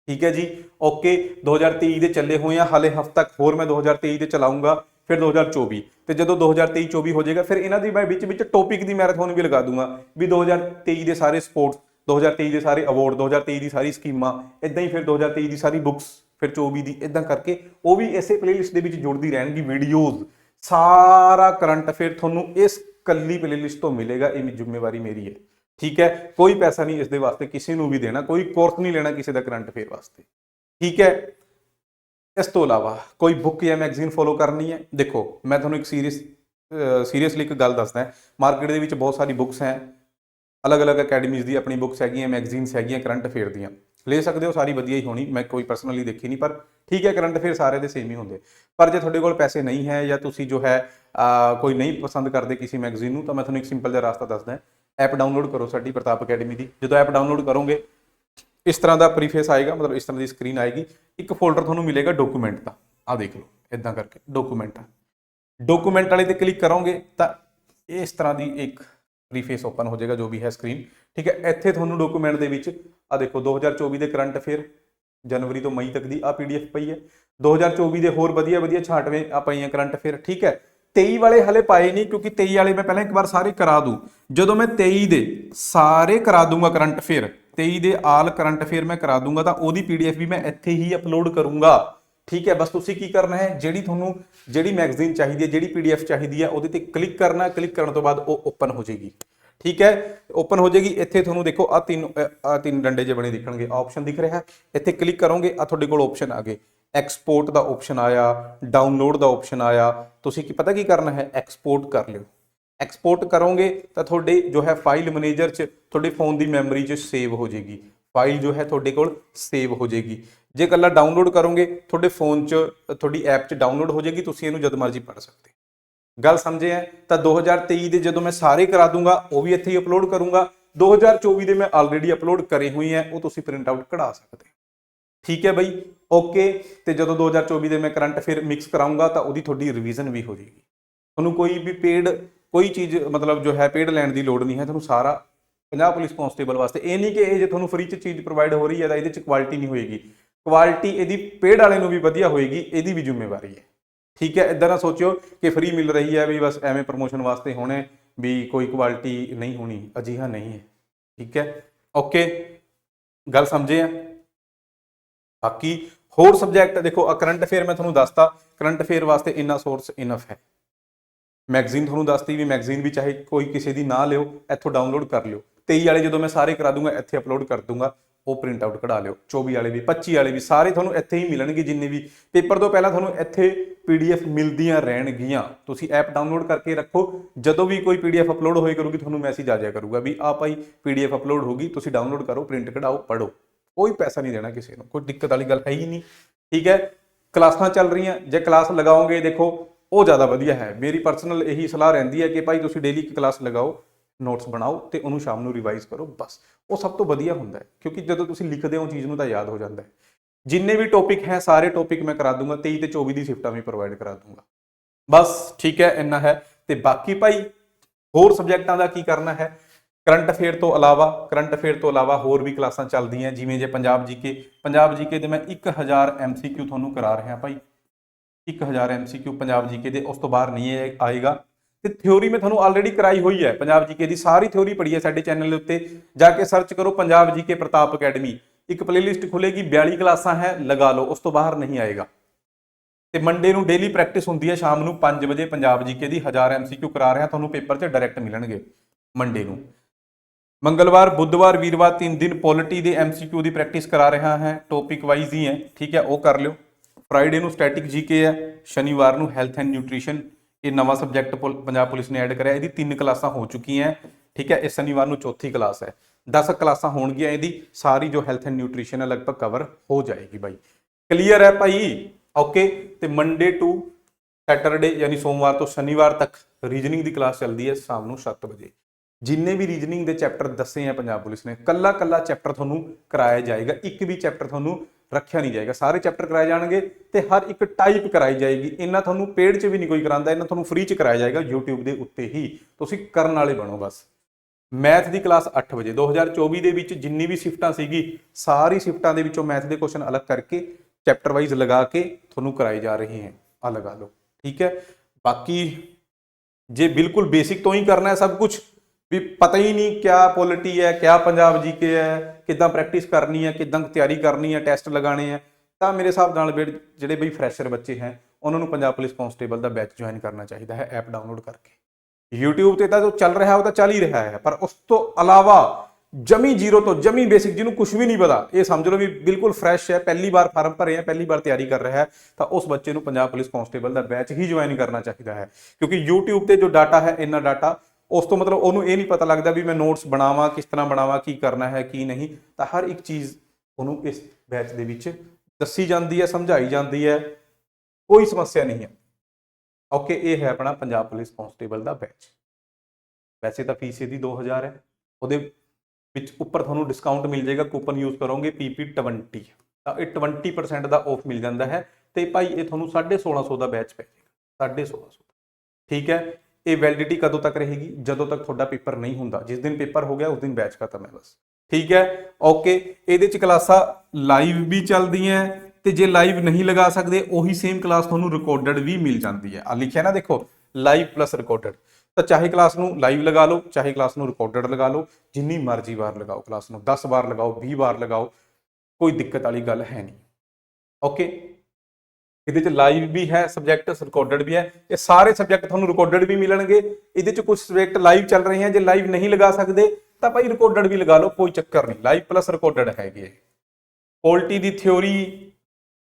ਠੀਕ ਹੈ ਜੀ? ਓਕੇ 2023 ਦੇ ਚੱਲੇ ਹੋਏ ਆ। ਹਾਲੇ ਹਫ਼ਤਾ ਤੱਕ ਹੋਰ ਮੈਂ 2023 ਦੇ ਚਲਾਉਂਗਾ, ਫਿਰ 2024 ਤੇ ਜਦੋਂ 2023 24 ਹੋ ਜਾਏਗਾ, ਫਿਰ ਇਹਨਾਂ ਦੀ ਮੈਂ ਵਿੱਚ ਵਿੱਚ ਟੌਪਿਕ ਦੀ ਮੈਰਾਥਨ ਵੀ ਲਗਾ ਦੂੰਗਾ ਵੀ 2023 ਦੇ ਸਾਰੇ ਸਪੋਰਟਸ 2023 ਦੇ ਸਾਰੇ ਅਵਾਰਡ 2023 ਦੀ ਸਾਰੀ ਸਕੀਮਾਂ ਇਦਾਂ ਹੀ ਫਿਰ 2023 ਦੀ ਸਾਰੀ ਬੁੱਕਸ ਫਿਰ 24 ਦੀ ਇਦਾਂ ਕਰਕੇ ਉਹ ਵੀ ਇਸੇ ਪਲੇਲਿਸਟ ਦੇ ਵਿੱਚ ਜੁੜਦੀ ਰਹਿਣਗੀ ਵੀਡੀਓਜ਼ ਸਾਰਾ ਕਰੰਟ ਅਫੇਅਰ ਤੁਹਾਨੂੰ ਇਸ ਕੱਲੀ ਪਲੇਲਿਸਟ ਤੋਂ ਮਿਲੇਗਾ, ਇਹ ਜ਼ਿੰਮੇਵਾਰੀ ਮੇਰੀ ਹੈ। ਠੀਕ ਹੈ, ਕੋਈ ਪੈਸਾ ਨਹੀਂ ਇਸ ਦੇ ਵਾਸਤੇ, ਕਿਸੇ ਨੂੰ ਵੀ ਦੇਣਾ, ਕੋਈ ਕੋਰਸ ਨਹੀਂ ਲੈਣਾ ਕਿਸੇ ਦਾ ਕਰੰਟ ਅਫੇਅਰ ਵਾਸਤੇ। ਠੀਕ ਹੈ, ਇਸ ਤੋਂ ਇਲਾਵਾ ਕੋਈ ਬੁੱਕ ਜਾਂ ਮੈਗਜ਼ੀਨ ਫੋਲੋ ਕਰਨੀ ਹੈ? ਦੇਖੋ, ਮੈਂ ਤੁਹਾਨੂੰ ਇੱਕ ਸੀਰੀਅਸ ਸੀਰੀਅਸਲੀ ਇੱਕ ਗੱਲ ਦੱਸਦਾ ਮਾਰਕੀਟ ਦੇ ਵਿੱਚ ਬਹੁਤ ਸਾਰੀ ਬੁੱਕਸ ਹੈ। ਅਲੱਗ-ਅਲੱਗ ਅਕੈਡਮੀਜ਼ ਦੀ ਆਪਣੀ ਬੁੱਕਸ ਹੈਗੀਆਂ ਮੈਗਜ਼ੀਨਸ ਹੈਗੀਆਂ, ਕਰੰਟ ਅਫੇਅਰ ਦੀਆਂ। ਲੈ ਸਕਦੇ ਹੋ, ਸਾਰੀ ਵਧੀਆ ਹੀ ਹੋਣੀ, ਮੈਂ ਕੋਈ ਪਰਸਨਲੀ ਦੇਖੀ ਨਹੀਂ, ਪਰ ਠੀਕ ਹੈ, ਕਰੰਟ ਅਫੇਅਰ ਸਾਰੇ ਦੇ ਸੇਮ ਹੀ ਹੁੰਦੇ। ਪਰ ਜੇ ਤੁਹਾਡੇ ਕੋਲ ਪੈਸੇ ਨਹੀਂ ਹੈ ਜਾਂ ਤੁਸੀਂ ਜੋ ਹੈ ਕੋਈ ਨਹੀਂ ਪਸੰਦ ਕਰਦੇ ਕਿਸੇ ਮੈਗਜ਼ੀਨ ਨੂੰ, ਤਾਂ ਮੈਂ ਤੁਹਾਨੂੰ ਇੱਕ ਸਿੰਪਲ ਜਿਹਾ ਰਸਤਾ ਦੱਸਦਾ ਐਪ ਡਾਊਨਲੋਡ ਕਰੋ ਸਾਡੀ ਪ੍ਰਤਾਪ ਅਕੈਡਮੀ ਦੀ। ਜਦੋਂ ਐਪ ਡਾਊਨਲੋਡ ਕਰੋਗੇ, ਇਸ ਤਰ੍ਹਾਂ ਦਾ ਪ੍ਰੀਫੇਸ ਆਏਗਾ, ਮਤਲਬ ਇਸ ਤਰ੍ਹਾਂ ਦੀ ਸਕਰੀਨ ਆਏਗੀ। ਇੱਕ ਫੋਲਡਰ ਤੁਹਾਨੂੰ ਮਿਲੇਗਾ ਡਾਕੂਮੈਂਟ ਦਾ। ਆ ਦੇਖ ਲਓ ਇਦਾਂ ਕਰਕੇ ਡਾਕੂਮੈਂਟ ਡਾਕੂਮੈਂਟ ਵਾਲੇ ਤੇ ਕਲਿੱਕ ਕਰੋਗੇ, ਤਾਂ ਇਸ ਤਰ੍ਹਾਂ ਦੀ ਇੱਕ ਪ੍ਰੀਫੇਸ ਓਪਨ ਹੋ ਜਾਏਗਾ ਜੋ ਵੀ ਹੈ ਸਕਰੀਨ ਠੀਕ ਹੈ, ਇੱਥੇ ਤੁਹਾਨੂੰ ਡਾਕੂਮੈਂਟ ਦੇ ਵਿੱਚ ਆ ਦੇਖੋ 2024 ਦੇ ਕਰੰਟ ਅਫੇਅਰ ਜਨਵਰੀ ਤੋਂ ਮਈ ਤੱਕ ਦੀ ਆ ਪੀਡੀਐਫ ਪਈ ਹੈ। 2024 ਦੇ ਹੋਰ ਵਧੀਆ ਵਧੀਆ 98 ਆ ਪਈਆਂ ਕਰੰਟ ਅਫੇਅਰ ਠੀਕ ਹੈ। 23 ਵਾਲੇ ਹਲੇ ਪਾਏ ਨਹੀਂ, ਕਿਉਂਕਿ 23 ਵਾਲੇ ਮੈਂ ਪਹਿਲਾਂ ਇੱਕ ਵਾਰ ਸਾਰੇ ਕਰਾ ਦੂੰ। ਜਦੋਂ ਮੈਂ 23 ਦੇ ਸਾਰੇ ਕਰਾ ਦੂੰਗਾ ਕਰੰਟ ਅਫੇਅਰ 23 ਦੇ ਆਲ ਕਰੰਟ ਅਫੇਅਰ ਮੈਂ ਕਰਾ ਦੂੰਗਾ, ਤਾਂ ਉਹਦੀ ਪੀਡੀਐਫ ਵੀ ਮੈਂ ਇੱਥੇ ਹੀ ਅਪਲੋਡ ਕਰੂੰਗਾ। ਠੀਕ ਹੈ, ਬਸ ਤੁਸੀਂ ਕੀ ਕਰਨਾ ਹੈ, ਜਿਹੜੀ ਤੁਹਾਨੂੰ, ਜਿਹੜੀ ਮੈਗਜ਼ੀਨ ਚਾਹੀਦੀ ਹੈ, ਜਿਹੜੀ ਪੀਡੀਐਫ ਚਾਹੀਦੀ ਹੈ, ਉਹਦੇ ਤੇ ਕਲਿੱਕ ਕਰਨਾ, ਕਲਿੱਕ ਕਰਨ ਤੋਂ ਬਾਅਦ ਉਹ ਓਪਨ ਹੋ ਜਾਏਗੀ। ਠੀਕ ਹੈ, ਓਪਨ ਹੋ ਜਾਏਗੀ, ਇੱਥੇ ਤੁਹਾਨੂੰ ਦੇਖੋ ਆ ਤਿੰਨ ਆ ਤਿੰਨ ਡੰਡੇ ਜਿਹੇ ਬਣੇ ਦਿਖਣਗੇ ਆਪਸ਼ਨ ਦਿਖ ਰਿਹਾ ਇੱਥੇ ਕਲਿੱਕ ਕਰੋਗੇ ਆ ਤੁਹਾਡੇ ਕੋਲ ਆਪਸ਼ਨ ਆ ਗਏ। ਐਕਸਪੋਰਟ ਦਾ ਆਪਸ਼ਨ ਆਇਆ ਡਾਊਨਲੋਡ ਦਾ ਆਪਸ਼ਨ ਆਇਆ। ਤੁਸੀਂ ਕੀ ਪਤਾ ਕੀ ਕਰਨਾ ਹੈ? ਐਕਸਪੋਰਟ ਕਰ ਲਿਓ। ਐਕਸਪੋਰਟ ਕਰੋਗੇ ਤਾਂ ਤੁਹਾਡੇ ਜੋ ਹੈ ਫਾਈਲ ਮੈਨੇਜਰ 'ਚ, ਤੁਹਾਡੇ ਫੋਨ ਦੀ ਮੈਮਰੀ 'ਚ ਸੇਵ ਹੋ ਜਾਏਗੀ। ਫਾਈਲ ਜੋ ਹੈ ਤੁਹਾਡੇ ਕੋਲ ਸੇਵ ਹੋ ਜਾਏਗੀ। ਜੇ ਕੱਲਾ ਡਾਊਨਲੋਡ ਕਰੋਗੇ, ਤੁਹਾਡੇ ਫੋਨ 'ਚ, ਤੁਹਾਡੀ ਐਪ 'ਚ ਡਾਊਨਲੋਡ ਹੋ ਜਾਏਗੀ, ਤੁਸੀਂ ਇਹਨੂੰ ਜਦ ਮਰਜ਼ੀ ਪੜ੍ਹ ਸਕਦੇ ਗੱਲ ਸਮਝੇ ਹੈ ਤਾਂ 2023 ਦੇ ਜਦੋਂ ਮੈਂ ਸਾਰੇ ਕਰਾ ਦੂੰਗਾ, ਉਹ ਵੀ ਇੱਥੇ ਹੀ ਅਪਲੋਡ ਕਰੂੰਗਾ। 2024 ਦੇ ਮੈਂ ਆਲਰੇਡੀ ਅਪਲੋਡ ਕਰੇ ਹੋਈ ਹੈ ਉਹ ਤੁਸੀਂ ਪ੍ਰਿੰਟ ਆਊਟ ਕਢਾ ਸਕਦੇ ਠੀਕ ਹੈ ਬਈ ਓਕੇ ਤੇ ਜਦੋਂ 2024 ਦੇ ਮੈਂ ਕਰੰਟ ਫਿਰ ਮਿਕਸ ਕਰਾਉਂਗਾ ਤਾਂ ਉਹਦੀ ਤੁਹਾਡੀ ਰਿਵੀਜ਼ਨ ਵੀ ਹੋ ਜਾਏਗੀ। ਤੁਹਾਨੂੰ ਕੋਈ ਵੀ ਪੇਡ ਕੋਈ ਚੀਜ਼ ਮਤਲਬ ਜੋ ਹੈ ਪੇਡ ਲੈਣ ਦੀ ਲੋੜ ਨਹੀਂ ਹੈ, ਤੁਹਾਨੂੰ ਸਾਰਾ ਪੰਜਾਬ ਪੁਲਿਸ ਕਾਂਸਟੇਬਲ ਵਾਸਤੇ। ਇਹ ਨਹੀਂ ਕਿ ਇਹ ਜੇ ਤੁਹਾਨੂੰ ਫ੍ਰੀ ਚ ਚੀਜ਼ ਪ੍ਰੋਵਾਈਡ ਹੋ ਰਹੀ ਹੈ ਤਾਂ ਇਹਦੇ ਚ ਕੁਆਲਿਟੀ ਨਹੀਂ ਹੋਏਗੀ। ਕੁਆਲਿਟੀ ਇਹਦੀ ਪੇਡ ਵਾਲੇ ਨੂੰ ਵੀ ਵਧੀਆ ਹੋਏਗੀ, ਇਹਦੀ ਵੀ ਜ਼ਿੰਮੇਵਾਰੀ ਹੈ। ਠੀਕ ਹੈ ਇਦਾਂ ਨਾ ਸੋਚਿਓ ਕਿ ਫ੍ਰੀ ਮਿਲ ਰਹੀ ਹੈ ਵੀ ਬਸ ਐਵੇਂ ਪ੍ਰੋਮੋਸ਼ਨ ਵਾਸਤੇ ਹੋਣੇ ਵੀ ਕੋਈ ਕੁਆਲਿਟੀ ਨਹੀਂ ਹੋਣੀ, ਅਜਿਹਾ ਨਹੀਂ ਹੈ। ਠੀਕ ਹੈ ਓਕੇ ਗੱਲ ਸਮਝੇ ਆ? ਬਾਕੀ ਹੋਰ ਸਬਜੈਕਟ ਦੇਖੋ ਕਰੰਟ ਅਫੇਅਰ ਮੈਂ ਤੁਹਾਨੂੰ ਦੱਸਤਾ। ਕਰੰਟ ਅਫੇਅਰ ਵਾਸਤੇ ਇੰਨਾ ਸੋਰਸ ਇਨਫ ਹੈ। ਮੈਗਜ਼ੀਨ ਤੁਹਾਨੂੰ ਦੱਸਤੀ ਵੀ ਮੈਗਜ਼ੀਨ ਵੀ ਚਾਹੇ ਕੋਈ ਕਿਸੇ ਦੀ ਨਾ ਲਿਓ, ਇੱਥੋਂ ਡਾਊਨਲੋਡ ਕਰ ਲਿਓ। 23 ਵਾਲੇ ਜਦੋਂ ਮੈਂ ਸਾਰੇ ਕਰਾ ਦੂੰਗਾ, ਇੱਥੇ ਅਪਲੋਡ ਕਰ ਦੂੰਗਾ, ਉਹ ਪ੍ਰਿੰਟ ਆਊਟ ਕਢਾ ਲਿਓ। 24 ਵਾਲੇ ਵੀ 25 ਵਾਲੇ ਵੀ, ਸਾਰੇ ਤੁਹਾਨੂੰ ਇੱਥੇ ਹੀ ਮਿਲਣਗੇ ਜਿੰਨੇ ਵੀ। ਪੇਪਰ ਤੋਂ ਪਹਿਲਾਂ ਤੁਹਾਨੂੰ ਇੱਥੇ ਪੀਡੀਐਫ ਮਿਲਦੀਆਂ ਰਹਿਣਗੀਆਂ। ਤੁਸੀਂ ਐਪ ਡਾਊਨਲੋਡ ਕਰਕੇ ਰੱਖੋ। ਜਦੋਂ ਵੀ ਕੋਈ ਪੀਡੀਐਫ ਅਪਲੋਡ ਹੋਏ ਕਰੂਗੀ, ਤੁਹਾਨੂੰ ਮੈਸੇਜ ਆ ਜਾਇਆ ਕਰੂਗਾ ਵੀ, ਆ ਭਾਈ ਪੀਡੀਐਫ ਅਪਲੋਡ ਹੋਗੀ ਤੁਸੀਂ ਡਾਊਨਲੋਡ ਕਰੋ ਪ੍ਰਿੰਟ ਕਢਾਓ ਪੜੋ ਕੋਈ ਪੈਸਾ ਨਹੀਂ ਦੇਣਾ ਕਿਸੇ ਨੂੰ, ਕੋਈ ਦਿੱਕਤ ਵਾਲੀ ਗੱਲ ਹੈ ਹੀ ਨਹੀਂ। ਠੀਕ ਹੈ, ਕਲਾਸਾਂ ਚੱਲ ਰਹੀਆਂ, ਜੇ ਕਲਾਸ ਲਗਾਓਗੇ, ਦੇਖੋ, ਉਹ ਜ਼ਿਆਦਾ ਵਧੀਆ ਹੈ। ਮੇਰੀ ਪਰਸਨਲ ਇਹੀ ਸਲਾਹ ਰਹਿੰਦੀ ਹੈ ਕਿ ਭਾਈ ਤੁਸੀਂ ਡੇਲੀ ਇੱਕ ਕਲਾਸ ਲਗਾਓ ਨੋਟਸ ਬਣਾਓ ਤੇ ਉਹਨੂੰ ਸ਼ਾਮ ਨੂੰ ਰਿਵਾਈਜ਼ ਕਰੋ, ਬਸ। ਉਹ ਸਭ ਤੋਂ ਵਧੀਆ ਹੁੰਦਾ ਹੈ, ਕਿਉਂਕਿ ਜਦੋਂ ਤੁਸੀਂ ਲਿਖਦੇ ਹੋ, ਚੀਜ਼ ਨੂੰ ਤਾਂ ਯਾਦ ਹੋ ਜਾਂਦਾ ਹੈ। ਜਿੰਨੇ ਵੀ ਟੌਪਿਕ ਹੈ, ਸਾਰੇ ਟੌਪਿਕ ਮੈਂ ਕਰਾ ਦੂੰਗਾ 23 ਤੇ 24 ਦੀ ਸ਼ਿਫਟਾਂ ਵੀ ਪ੍ਰੋਵਾਈਡ ਕਰਾ ਦੂੰਗਾ। ਬਸ, ਠੀਕ ਹੈ, ਇੰਨਾ ਹੈ। ਤੇ ਬਾਕੀ ਭਾਈ, ਹੋਰ ਸਬਜੈਕਟਾਂ ਦਾ ਕੀ ਕਰਨਾ ਹੈ? ਕਰੰਟ ਅਫੇਅਰ ਤੋਂ ਇਲਾਵਾ, ਕਰੰਟ ਅਫੇਅਰ ਤੋਂ ਇਲਾਵਾ ਹੋਰ ਵੀ ਕਲਾਸਾਂ ਚੱਲਦੀਆਂ, ਜਿਵੇਂ ਜੇ ਪੰਜਾਬ ਜੀਕੇ ਪੰਜਾਬ ਜੀਕੇ ਦੇ ਮੈਂ 1000 ਐਮਸੀਕਿਊ ਤੁਹਾਨੂੰ ਕਰਾ ਰਿਹਾ ਭਾਈ। 1000 ਐਮਸੀਕਿਊ ਪੰਜਾਬ ਜੀਕੇ ਦੇ, ਉਸ ਤੋਂ ਬਾਹਰ ਨਹੀਂ ਆਏਗਾ। ਤੇ ਥਿਉਰੀ ਮੈਂ ਤੁਹਾਨੂੰ ਆਲਰੇਡੀ ਕਰਾਈ ਹੋਈ ਹੈ, ਪੰਜਾਬ ਜੀਕੇ ਦੀ ਸਾਰੀ ਥਿਉਰੀ ਪੜ੍ਹੀ ਹੈ ਸਾਡੇ ਚੈਨਲ ਦੇ ਉੱਤੇ। ਜਾ ਕੇ ਸਰਚ ਕਰੋ ਪੰਜਾਬ ਜੀਕੇ ਪ੍ਰਤਾਪ ਅਕੈਡਮੀ ਇੱਕ ਪਲੇਲਿਸਟ ਖੁੱਲੇਗੀ 42 ਕਲਾਸਾਂ ਹੈ, ਲਗਾ ਲਓ, ਉਸ ਤੋਂ ਬਾਹਰ ਨਹੀਂ ਆਏਗਾ। ਤੇ ਮੰਡੇ ਨੂੰ ਡੇਲੀ ਪ੍ਰੈਕਟਿਸ ਹੁੰਦੀ ਹੈ, ਸ਼ਾਮ ਨੂੰ 5 ਵਜੇ ਪੰਜਾਬ ਜੀਕੇ ਦੀ 1000 ਐਮਸੀਕਿਊ ਕਰਾ ਰਿਹਾ, ਤੁਹਾਨੂੰ ਪੇਪਰ 'ਚ ਡਾਇਰੈਕਟ ਮਿਲਣਗੇ ਮੰਡੇ ਨੂੰ। ਮੰਗਲਵਾਰ, ਬੁੱਧਵਾਰ, ਵੀਰਵਾਰ ਤਿੰਨ ਦਿਨ ਪੋਲਿਟੀ ਦੇ ਐਮਸੀਕਿਊ ਦੀ ਪ੍ਰੈਕਟਿਸ ਕਰਾ ਰਿਹਾ ਹੈ। ਟੌਪਿਕ ਵਾਈਜ਼ ਹੀ ਹੈ, ਠੀਕ ਹੈ, ਉਹ ਕਰ ਲਿਓ। ਫਰਾਈਡੇ ਨੂੰ ਸਟੈਟਿਕ ਜੀਕੇ ਹੈ, ਸ਼ਨੀਵਾਰ ਨੂੰ ਹੈਲਥ ਐਂਡ ਨਿਊਟ੍ਰੀਸ਼ਨ ਇਹ ਨਵਾਂ ਸਬਜੈਕਟ ਪੰਜਾਬ ਪੁਲਿਸ ਨੇ ਐਡ ਕਰਿਆ, ਇਹਦੀ ਤਿੰਨ ਕਲਾਸਾਂ ਹੋ ਚੁੱਕੀਆਂ ਠੀਕ ਹੈ ਇਸ ਸ਼ਨੀਵਾਰ ਨੂੰ ਚੌਥੀ ਕਲਾਸ ਹੈ। 10 ਕਲਾਸਾਂ ਹੋਣਗੀਆਂ ਇਹਦੀ, ਸਾਰੀ ਜੋ ਹੈਲਥ ਐਂਡ ਨਿਊਟ੍ਰੀਸ਼ਨ ਹੈ, ਲਗਭਗ ਕਵਰ ਹੋ ਜਾਏਗੀ ਬਾਈ। ਕਲੀਅਰ ਹੈ ਭਾਈ? ਓਕੇ ਤੇ ਮੰਡੇ ਟੂ ਸੈਟਰਡੇ ਯਾਨੀ ਸੋਮਵਾਰ ਤੋਂ ਸ਼ਨੀਵਾਰ ਤੱਕ ਰੀਜਨਿੰਗ ਦੀ ਕਲਾਸ ਚੱਲਦੀ ਹੈ ਸ਼ਾਮ ਨੂੰ 7 ਵਜੇ। ਜਿੰਨੇ ਵੀ ਰੀਜਨਿੰਗ ਦੇ ਚੈਪਟਰ ਦੱਸੇ ਆ ਪੰਜਾਬ ਪੁਲਿਸ ਨੇ, ਕੱਲਾ ਕੱਲਾ ਚੈਪਟਰ ਤੁਹਾਨੂੰ ਕਰਾਇਆ ਜਾਏਗਾ, ਇੱਕ ਵੀ ਚੈਪਟਰ ਤੁਹਾਨੂੰ ਰੱਖਿਆ ਨਹੀਂ ਜਾਏਗਾ। ਸਾਰੇ ਚੈਪਟਰ ਕਰਾਏ ਜਾਣਗੇ ਤੇ ਹਰ ਇੱਕ ਟਾਈਪ ਕਰਾਈ ਜਾਏਗੀ। ਇਹਨਾਂ ਤੁਹਾਨੂੰ ਪੇਡ 'ਚ ਵੀ ਨਹੀਂ ਕੋਈ ਕਰਾਉਂਦਾ ਇਹਨਾਂ ਤੁਹਾਨੂੰ ਫ੍ਰੀ 'ਚ ਕਰਾਇਆ ਜਾਏਗਾ YouTube ਦੇ ਉੱਤੇ ਹੀ। ਤੁਸੀਂ ਕਰਨ ਵਾਲੇ ਬਣੋ ਬਸ। ਮੈਥ ਦੀ ਕਲਾਸ 8 ਵਜੇ 2024 ਦੇ ਵਿੱਚ ਜਿੰਨੀ ਵੀ ਸ਼ਿਫਟਾਂ ਸੀਗੀ, ਸਾਰੀ ਸ਼ਿਫਟਾਂ ਦੇ ਵਿੱਚੋਂ ਮੈਥ ਦੇ ਕੁਐਸਚਨ ਅਲੱਗ ਕਰਕੇ ਚੈਪਟਰ ਵਾਈਜ਼ ਲਗਾ ਕੇ ਤੁਹਾਨੂੰ ਕਰਾਏ ਜਾ ਰਹੇ ਹਨ ਆ ਲਗਾ ਲਓ, ਠੀਕ ਹੈ? ਬਾਕੀ ਜੇ ਬਿਲਕੁਲ ਬੇਸਿਕ ਤੋਂ ਹੀ ਕਰਨਾ ਹੈ ਸਭ ਕੁਝ ਵੀ ਪਤਾ ਹੀ ਨਹੀਂ ਕਿਆ ਪੋਲਿਟੀ ਹੈ, ਕਿਆ ਪੰਜਾਬ ਜੀਕੇ ਹੈ, ਕਿੱਦਾਂ ਪ੍ਰੈਕਟਿਸ ਕਰਨੀ ਹੈ, ਕਿੱਦਾਂ ਤਿਆਰੀ ਕਰਨੀ ਹੈ ਟੈਸਟ ਲਗਾਣੇ ਹੈ। ਤਾਂ ਮੇਰੇ ਹਿਸਾਬ ਨਾਲ ਵੀ ਜਿਹੜੇ ਬਈ ਫਰੈਸ਼ਰ ਬੱਚੇ ਹੈ, ਉਹਨਾਂ ਨੂੰ ਪੰਜਾਬ ਪੁਲਿਸ ਕਾਂਸਟੇਬਲ ਦਾ ਬੈਚ ਜੁਆਇਨ ਕਰਨਾ ਚਾਹੀਦਾ ਹੈ ਐਪ ਡਾਊਨਲੋਡ ਕਰਕੇ। YouTube ਤੇ ਤਾਂ ਜੋ ਚੱਲ ਰਿਹਾ, ਉਹ ਤਾਂ ਚੱਲ ਹੀ ਰਿਹਾ ਹੈ, ਪਰ ਉਸ ਤੋਂ ਇਲਾਵਾ ਜਮੀ ਜ਼ੀਰੋ ਤੋਂ ਜਮੀ ਬੇਸਿਕ ਜਿਹਨੂੰ ਕੁਝ ਵੀ ਨਹੀਂ ਪਤਾ, ਇਹ ਸਮਝ ਲਓ ਵੀ ਬਿਲਕੁਲ ਫਰੈਸ਼ ਹੈ, ਪਹਿਲੀ ਵਾਰ ਫਾਰਮ ਭਰੇ ਹੈ, ਪਹਿਲੀ ਵਾਰ ਤਿਆਰੀ ਕਰ ਰਿਹਾ ਹੈ, ਤਾਂ ਉਸ ਬੱਚੇ ਨੂੰ ਪੰਜਾਬ ਪੁਲਿਸ ਕਾਂਸਟੇਬਲ ਦਾ ਬੈਚ ਹੀ ਜੁਆਇਨ ਕਰਨਾ ਚਾਹੀਦਾ ਹੈ। ਕਿਉਂਕਿ YouTube ਤੇ ਜੋ ਡਾਟਾ ਹੈ, ਇੰਨਾ ਡਾਟਾ ਉਸ ਤੋਂ ਮਤਲਬ ਉਹਨੂੰ ਇਹ ਨਹੀਂ ਪਤਾ ਲੱਗਦਾ ਵੀ ਮੈਂ ਨੋਟਸ ਬਣਾਵਾਂ, ਕਿਸ ਤਰ੍ਹਾਂ ਬਣਾਵਾਂ, ਕੀ ਕਰਨਾ ਹੈ, ਕੀ ਨਹੀਂ। ਤਾਂ ਹਰ ਇੱਕ ਚੀਜ਼ ਉਹਨੂੰ ਇਸ ਬੈਚ ਦੇ ਵਿੱਚ ਦੱਸੀ ਜਾਂਦੀ ਹੈ, ਸਮਝਾਈ ਜਾਂਦੀ ਹੈ। ਕੋਈ ਸਮੱਸਿਆ ਨਹੀਂ ਹੈ। ਓਕੇ ਇਹ ਹੈ ਆਪਣਾ ਪੰਜਾਬ ਪੁਲਿਸ ਕਾਂਸਟੇਬਲ ਦਾ ਬੈਚ ਵੈਸੇ ਤਾਂ ਫੀਸ ਇਹਦੀ 2000 ਹੈ। ਉਹਦੇ ਵਿੱਚ ਉੱਪਰ ਤੁਹਾਨੂੰ ਡਿਸਕਾਊਂਟ ਮਿਲ ਜਾਏਗਾ ਕੂਪਨ ਯੂਜ਼ ਕਰੋਗੇ PP20 ਤਾਂ ਇਹ 20% ਦਾ ਆਫ ਮਿਲ ਜਾਂਦਾ ਹੈ। ਤੇ ਭਾਈ, ਇਹ ਤੁਹਾਨੂੰ 1650 ਦਾ ਬੈਚ ਪੈ ਜਾਏਗਾ। 1650 ਠੀਕ ਹੈ? ਇਹ ਵੈਲਿਡਿਟੀ ਕਦੋਂ ਤੱਕ ਰਹੇਗੀ? ਜਦੋਂ ਤੱਕ ਤੁਹਾਡਾ ਪੇਪਰ ਨਹੀਂ ਹੁੰਦਾ। ਜਿਸ ਦਿਨ ਪੇਪਰ ਹੋ ਗਿਆ, ਉਸ ਦਿਨ ਬੈਚ ਖਤਮ ਹੈ ਬਸ। ਠੀਕ ਹੈ? ਓਕੇ ਇਹਦੇ ਚ ਕਲਾਸਾਂ ਲਾਈਵ ਵੀ ਚੱਲਦੀਆਂ ਤੇ ਜੇ ਲਾਈਵ ਨਹੀਂ ਲਗਾ ਸਕਦੇ, ਉਹੀ ਸੇਮ ਕਲਾਸ ਤੁਹਾਨੂੰ ਰਿਕਾਰਡਡ ਵੀ ਮਿਲ ਜਾਂਦੀ ਹੈ। ਆ ਲਿਖਿਆ ਨਾ ਦੇਖੋ ਲਾਈਵ ਪਲੱਸ ਰਿਕਾਰਡਡ ਤਾਂ ਚਾਹੇ ਕਲਾਸ ਨੂੰ ਲਾਈਵ ਲਗਾ ਲਓ, ਚਾਹੇ ਕਲਾਸ ਨੂੰ ਰਿਕਾਰਡਡ ਲਗਾ ਲਓ, ਜਿੰਨੀ ਮਰਜ਼ੀ ਵਾਰ ਲਗਾਓ ਕਲਾਸ ਨੂੰ। 10 ਵਾਰ ਲਗਾਓ 20 ਵਾਰ ਲਗਾਓ, ਕੋਈ ਦਿੱਕਤ ਵਾਲੀ ਗੱਲ ਹੈ ਨਹੀਂ। ਓਕੇ ਇਹਦੇ ਚ ਲਾਈਵ ਵੀ ਹੈ ਸਬਜੈਕਟ ਰਿਕਾਰਡਡ ਵੀ ਹੈ। ਇਹ ਸਾਰੇ ਸਬਜੈਕਟ ਤੁਹਾਨੂੰ ਰਿਕਾਰਡਡ ਵੀ ਮਿਲਣਗੇ। ਇਹਦੇ ਚ ਕੁਝ ਸਬਜੈਕਟ ਲਾਈਵ ਚੱਲ ਰਹੇ ਹਨ ਜੇ ਲਾਈਵ ਨਹੀਂ ਲਗਾ ਸਕਦੇ, ਤਾਂ ਭਾਈ ਰਿਕਾਰਡਡ ਵੀ ਲਗਾ ਲਓ, ਕੋਈ ਚੱਕਰ ਨਹੀਂ। ਲਾਈਵ ਪਲੱਸ ਰਿਕਾਰਡਡ ਹੈਗੇ ਪੋਲਟੀ ਦੀ ਥਿਉਰੀ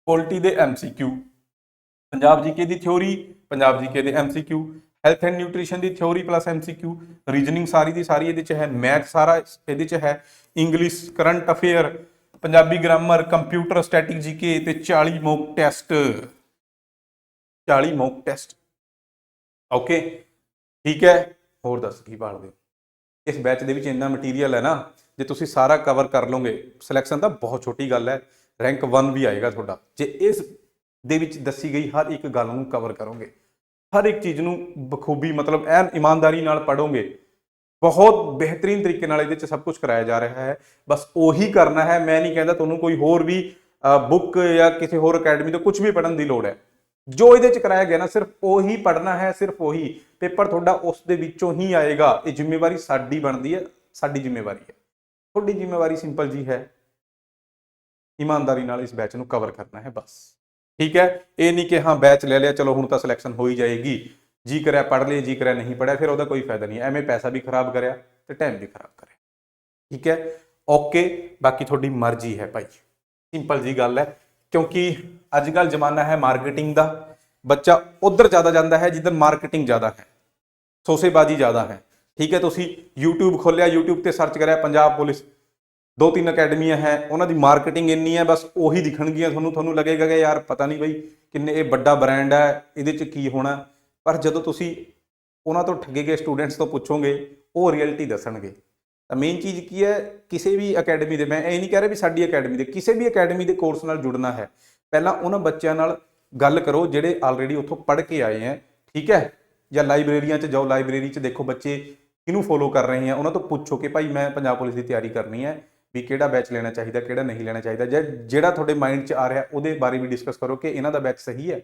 ਪੋਲਟੀ ਦੇ ਐਮਸੀਕਿਊ ਪੰਜਾਬ ਜੀਕੇ ਦੀ ਥਿਉਰੀ ਪੰਜਾਬ ਜੀਕੇ ਦੇ ਐਮਸੀਕਿਊ ਹੈਲਥ ਐਂਡ ਨਿਊਟ੍ਰੀਸ਼ਨ ਦੀ ਥਿਉਰੀ ਪਲੱਸ ਐਮਸੀਕਿਊ ਰੀਜਨਿੰਗ ਸਾਰੀ ਦੀ ਸਾਰੀ ਇਹਦੇ ਚ ਹੈ। ਮੈਥ ਸਾਰਾ ਇਹਦੇ ਚ ਹੈ। English current affair Punjabi grammar, computer, static GK ਤੇ 40 mock test. 40 mock test. Okay, ਠੀਕ ਹੈ। ਹੋਰ ਦੱਸ, ਕੀ ਭਾਲਦੇ ਹੋ? ਇਸ ਬੈਚ ਦੇ ਵਿੱਚ ਇੰਨਾ ਮਟੀਰੀਅਲ ਹੈ ਨਾ, ਜੇ ਤੁਸੀਂ ਸਾਰਾ ਕਵਰ ਕਰ ਲਓਗੇ ਸਿਲੈਕਸ਼ਨ ਤਾਂ ਬਹੁਤ ਛੋਟੀ ਗੱਲ ਹੈ। ਰੈਂਕ 1 ਵੀ ਆਏਗਾ ਤੁਹਾਡਾ। ਜੇ ਇਸ ਦੇ ਵਿੱਚ ਦੱਸੀ ਗਈ ਹਰ ਇੱਕ ਗੱਲ ਨੂੰ ਕਵਰ ਕਰੋਗੇ, ਹਰ ਇੱਕ ਚੀਜ਼ ਨੂੰ ਬਖੂਬੀ ਮਤਲਬ ਐਨ ਇਮਾਨਦਾਰੀ ਨਾਲ ਪੜੋਗੇ ਬਹੁਤ ਬਿਹਤਰੀਨ ਤਰੀਕੇ ਨਾਲ ਇਹਦੇ 'ਚ ਸਭ ਕੁਝ ਕਰਾਇਆ ਜਾ ਰਿਹਾ ਹੈ। ਬਸ ਉਹੀ ਕਰਨਾ ਹੈ। ਮੈਂ ਨਹੀਂ ਕਹਿੰਦਾ ਤੁਹਾਨੂੰ ਕੋਈ ਹੋਰ ਵੀ ਬੁੱਕ ਜਾਂ ਕਿਸੇ ਹੋਰ ਅਕੈਡਮੀ ਤੋਂ ਕੁਝ ਵੀ ਪੜਨ ਦੀ ਲੋੜ ਹੈ। ਜੋ ਇਹਦੇ 'ਚ ਕਰਾਇਆ ਗਿਆ ਨਾ, ਸਿਰਫ ਉਹੀ ਪੜਨਾ ਹੈ, ਸਿਰਫ ਉਹੀ। ਪੇਪਰ ਤੁਹਾਡਾ ਉਸ ਦੇ ਵਿੱਚੋਂ ਹੀ ਆਏਗਾ। ਇਹ ਜ਼ਿੰਮੇਵਾਰੀ ਸਾਡੀ ਬਣਦੀ ਹੈ, ਸਾਡੀ ਜ਼ਿੰਮੇਵਾਰੀ ਹੈ। ਤੁਹਾਡੀ ਜ਼ਿੰਮੇਵਾਰੀ ਸਿੰਪਲ ਜੀ ਹੈ। ਇਮਾਨਦਾਰੀ ਨਾਲ ਇਸ ਬੈਚ ਨੂੰ ਕਵਰ ਕਰਨਾ ਹੈ, ਬਸ। ਠੀਕ ਹੈ? ਇਹ ਨਹੀਂ ਕਿ ਹਾਂ ਬੈਚ ਲੈ ਲਿਆ, ਚਲੋ ਹੁਣ ਤਾਂ ਸਿਲੈਕਸ਼ਨ ਹੋ ਹੀ ਜਾਏਗੀ। ਜੀ ਕਰਿਆ ਪੜ ਲਿਆ ਜੀ ਕਰਿਆ, ਨਹੀਂ ਪੜਿਆ ਫਿਰ ਉਹਦਾ ਕੋਈ ਫਾਇਦਾ ਨਹੀਂ। ਐਵੇਂ ਪੈਸਾ ਵੀ ਖਰਾਬ ਕਰਿਆ ਤੇ ਟਾਈਮ ਵੀ ਖਰਾਬ ਕਰਿਆ। ਠੀਕ ਹੈ? ਓਕੇ, ਬਾਕੀ ਤੁਹਾਡੀ ਮਰਜ਼ੀ ਹੈ ਭਾਈ। ਸਿੰਪਲ ਜੀ ਗੱਲ ਹੈ, ਕਿਉਂਕਿ ਅੱਜ ਕੱਲ ਜ਼ਮਾਨਾ ਹੈ ਮਾਰਕੀਟਿੰਗ ਦਾ। ਬੱਚਾ ਉਧਰ ਜ਼ਿਆਦਾ ਜਾਂਦਾ ਹੈ, ਜਿੱਧਰ ਮਾਰਕੀਟਿੰਗ ਜ਼ਿਆਦਾ ਹੈ। ਸੋਸੇਬਾਜ਼ੀ ਜ਼ਿਆਦਾ ਹੈ। ਠੀਕ ਹੈ? ਤੁਸੀਂ YouTube ਖੋਲਿਆ YouTube ਤੇ ਸਰਚ ਕਰਿਆ, ਪੰਜਾਬ ਪੁਲਿਸ। ਦੋ ਤਿੰਨ ਅਕੈਡਮੀਆਂ ਹੈ, ਉਹਨਾਂ ਦੀ ਮਾਰਕੀਟਿੰਗ ਇੰਨੀ ਹੈ, ਬਸ ਉਹੀ ਦਿਖਣਗੀਆਂ ਤੁਹਾਨੂੰ ਤੁਹਾਨੂੰ ਲੱਗੇਗਾ ਕਿ ਯਾਰ ਪਤਾ ਨਹੀਂ ਬਈ ਕਿੰਨੇ, ਇਹ ਵੱਡਾ ਬ੍ਰਾਂਡ ਹੈ, ਇਹਦੇ 'ਚ ਕੀ ਹੋਣਾ। ਪਰ ਜਦੋਂ ਤੁਸੀਂ ਉਹਨਾਂ ਤੋਂ ਠੱਗੇ ਗਏ ਸਟੂਡੈਂਟਸ ਤੋਂ ਪੁੱਛੋਗੇ, ਉਹ ਰਿਐਲਿਟੀ ਦੱਸਣਗੇ। ਤਾਂ ਮੇਨ ਚੀਜ਼ ਕੀ ਹੈ, ਕਿਸੇ ਵੀ ਅਕੈਡਮੀ ਦੇ, ਮੈਂ ਇਹ ਨਹੀਂ ਕਹਿ ਰਿਹਾ ਵੀ ਸਾਡੀ ਅਕੈਡਮੀ ਦੇ, ਕਿਸੇ ਵੀ ਅਕੈਡਮੀ ਦੇ ਕੋਰਸ ਨਾਲ ਜੁੜਨਾ ਹੈ। ਪਹਿਲਾਂ ਉਹਨਾਂ ਬੱਚਿਆਂ ਨਾਲ ਗੱਲ ਕਰੋ, ਜਿਹੜੇ ਆਲਰੇਡੀ ਉੱਥੋਂ ਪੜ੍ਹ ਕੇ ਆਏ ਹੈ, ਠੀਕ ਹੈ? ਜਾਂ ਲਾਇਬ੍ਰੇਰੀਆਂ 'ਚ ਜਾਓ ਲਾਇਬ੍ਰੇਰੀ 'ਚ ਦੇਖੋ ਬੱਚੇ ਕਿਹਨੂੰ ਫੋਲੋ ਕਰ ਰਹੇ ਹੈ, ਉਹਨਾਂ ਤੋਂ ਪੁੱਛੋ ਕਿ ਭਾਈ ਮੈਂ ਪੰਜਾਬ ਪੁਲਿਸ ਦੀ ਤਿਆਰੀ ਕਰਨੀ ਹੈ, ਵੀ ਕਿਹੜਾ ਬੈਚ ਲੈਣਾ ਚਾਹੀਦਾ, ਕਿਹੜਾ ਨਹੀਂ ਲੈਣਾ ਚਾਹੀਦਾ, ਜਾਂ ਜਿਹੜਾ ਤੁਹਾਡੇ ਮਾਈਂਡ 'ਚ ਆ ਰਿਹਾ, ਉਹਦੇ ਬਾਰੇ ਵੀ ਡਿਸਕਸ ਕਰੋ ਕਿ ਇਹਨਾਂ ਦਾ ਬੈਚ ਸਹੀ ਹੈ।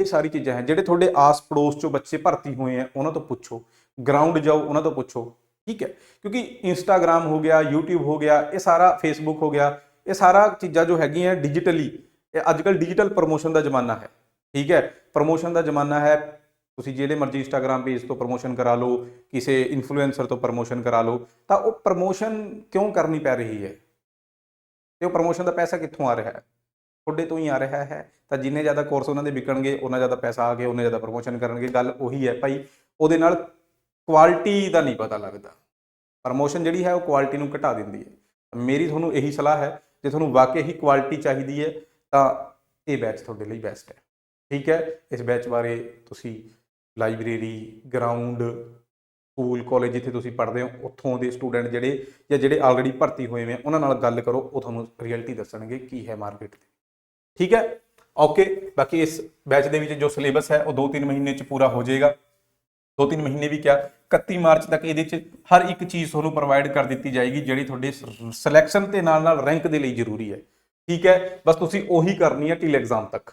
ਇਹ ਸਾਰੀ ਚੀਜ਼ਾਂ ਹੈ। ਜਿਹੜੇ ਤੁਹਾਡੇ ਆਸ ਪੜੋਸ 'ਚੋਂ ਬੱਚੇ ਭਰਤੀ ਹੋਏ ਆ ਉਹਨਾਂ ਤੋਂ ਪੁੱਛੋ। ਗਰਾਊਂਡ ਜਾਓ, ਉਹਨਾਂ ਤੋਂ ਪੁੱਛੋ। ਠੀਕ ਹੈ? ਕਿਉਂਕਿ ਇੰਸਟਾਗ੍ਰam ਹੋ ਗਿਆ, YouTube ਹੋ ਗਿਆ, ਇਹ ਸਾਰਾ ਫੇਸਬੁੱਕ ਹੋ ਗਿਆ, ਇਹ ਸਾਰਾ ਚੀਜ਼ਾਂ ਜੋ ਹੈਗੀਆਂ ਡਿਜੀਟਲੀ ਇਹ ਅੱਜ ਕੱਲ ਡਿਜੀਟਲ ਪ੍ਰੋਮੋਸ਼ਨ ਦਾ ਜ਼ਮਾਨਾ ਹੈ। ਠੀਕ ਹੈ? ਪ੍ਰੋਮੋਸ਼ਨ ਦਾ ਜ਼ਮਾਨਾ ਹੈ। ਤੁਸੀਂ ਜਿਹੜੇ ਮਰਜ਼ੀ ਇੰਸਟਾਗ੍ਰam ਪੇਜ ਤੋਂ ਪ੍ਰੋਮੋਸ਼ਨ ਕਰਾ ਲਓ, ਕਿਸੇ ਇਨਫਲੂਐਂਸਰ ਤੋਂ ਪ੍ਰੋਮੋਸ਼ਨ ਕਰਾ ਲਓ, ਤਾਂ ਉਹ ਪ੍ਰੋਮੋਸ਼ਨ ਕਿਉਂ ਕਰਨੀ ਪੈ ਰਹੀ ਹੈ? ਤੇ ਉਹ ਪ੍ਰੋਮੋਸ਼ਨ ਦਾ ਪੈਸਾ ਕਿੱਥੋਂ ਆ ਰਿਹਾ ਹੈ? ਤੁਹਾਡੇ ਤੋਂ ਹੀ ਆ ਰਿਹਾ ਹੈ। ਤਾਂ ਜਿੰਨੇ ਜ਼ਿਆਦਾ ਕੋਰਸ ਉਹਨਾਂ ਦੇ ਵਿਕਣਗੇ, ਉਹਨਾਂ ਜ਼ਿਆਦਾ ਪੈਸਾ ਆ ਗਿਆ ਉਹਨੇ ਜ਼ਿਆਦਾ ਪ੍ਰਮੋਸ਼ਨ ਕਰਨਗੇ। ਗੱਲ ਉਹੀ ਹੈ ਭਾਈ, ਉਹਦੇ ਨਾਲ ਕੁਆਲਿਟੀ ਦਾ ਨਹੀਂ ਪਤਾ ਲੱਗਦਾ। ਪ੍ਰਮੋਸ਼ਨ ਜਿਹੜੀ ਹੈ, ਉਹ ਕੁਆਲਿਟੀ ਨੂੰ ਘਟਾ ਦਿੰਦੀ ਹੈ। ਮੇਰੀ ਤੁਹਾਨੂੰ ਇਹੀ ਸਲਾਹ ਹੈ, ਜੇ ਤੁਹਾਨੂੰ ਵਾਕਈ ਹੀ ਕੁਆਲਿਟੀ ਚਾਹੀਦੀ ਹੈ, ਤਾਂ ਇਹ ਬੈਚ ਤੁਹਾਡੇ ਲਈ ਬੈਸਟ ਹੈ। ਠੀਕ ਹੈ? ਇਸ ਬੈਚ ਬਾਰੇ ਤੁਸੀਂ ਲਾਇਬ੍ਰੇਰੀ ਗਰਾਊਂਡ ਸਕੂਲ ਕਾਲਜ ਜਿੱਥੇ ਤੁਸੀਂ ਪੜ੍ਹਦੇ ਹੋ, ਉੱਥੋਂ ਦੇ ਸਟੂਡੈਂਟ ਜਿਹੜੇ ਜਾਂ ਜਿਹੜੇ ਆਲਰੇਡੀ ਭਰਤੀ ਹੋਏ ਹੋਏ ਆ ਉਹਨਾਂ ਨਾਲ ਗੱਲ ਕਰੋ, ਉਹ ਤੁਹਾਨੂੰ ਰਿਐਲਿਟੀ ਦੱਸਣਗੇ ਕੀ ਹੈ ਮਾਰਕੀਟ ਦੀ ਠੀਕ ਹੈ? ਓਕੇ ਬਾਕੀ ਇਸ ਬੈਚ ਦੇ ਵਿੱਚ ਜੋ ਸਿਲੇਬਸ ਹੈ, ਉਹ 2-3 ਮਹੀਨੇ ਚ ਪੂਰਾ ਹੋ ਜਾਏਗਾ। 2-3 ਮਹੀਨੇ ਵੀ ਕਿਹਾ 31 ਮਾਰਚ ਤੱਕ ਇਹਦੇ ਚ ਹਰ ਇੱਕ ਚੀਜ਼ ਤੁਹਾਨੂੰ ਪ੍ਰੋਵਾਈਡ ਕਰ ਦਿੱਤੀ ਜਾਏਗੀ, ਜਿਹੜੀ ਤੁਹਾਡੇ ਸਿਲੈਕਸ਼ਨ ਤੇ ਨਾਲ ਨਾਲ ਰੈਂਕ ਦੇ ਲਈ ਜ਼ਰੂਰੀ ਹੈ। ਠੀਕ ਹੈ? ਬਸ ਤੁਸੀਂ ਉਹੀ ਕਰਨੀ ਹੈ ਟਿਲ ਐਗਜ਼ਾਮ ਤੱਕ।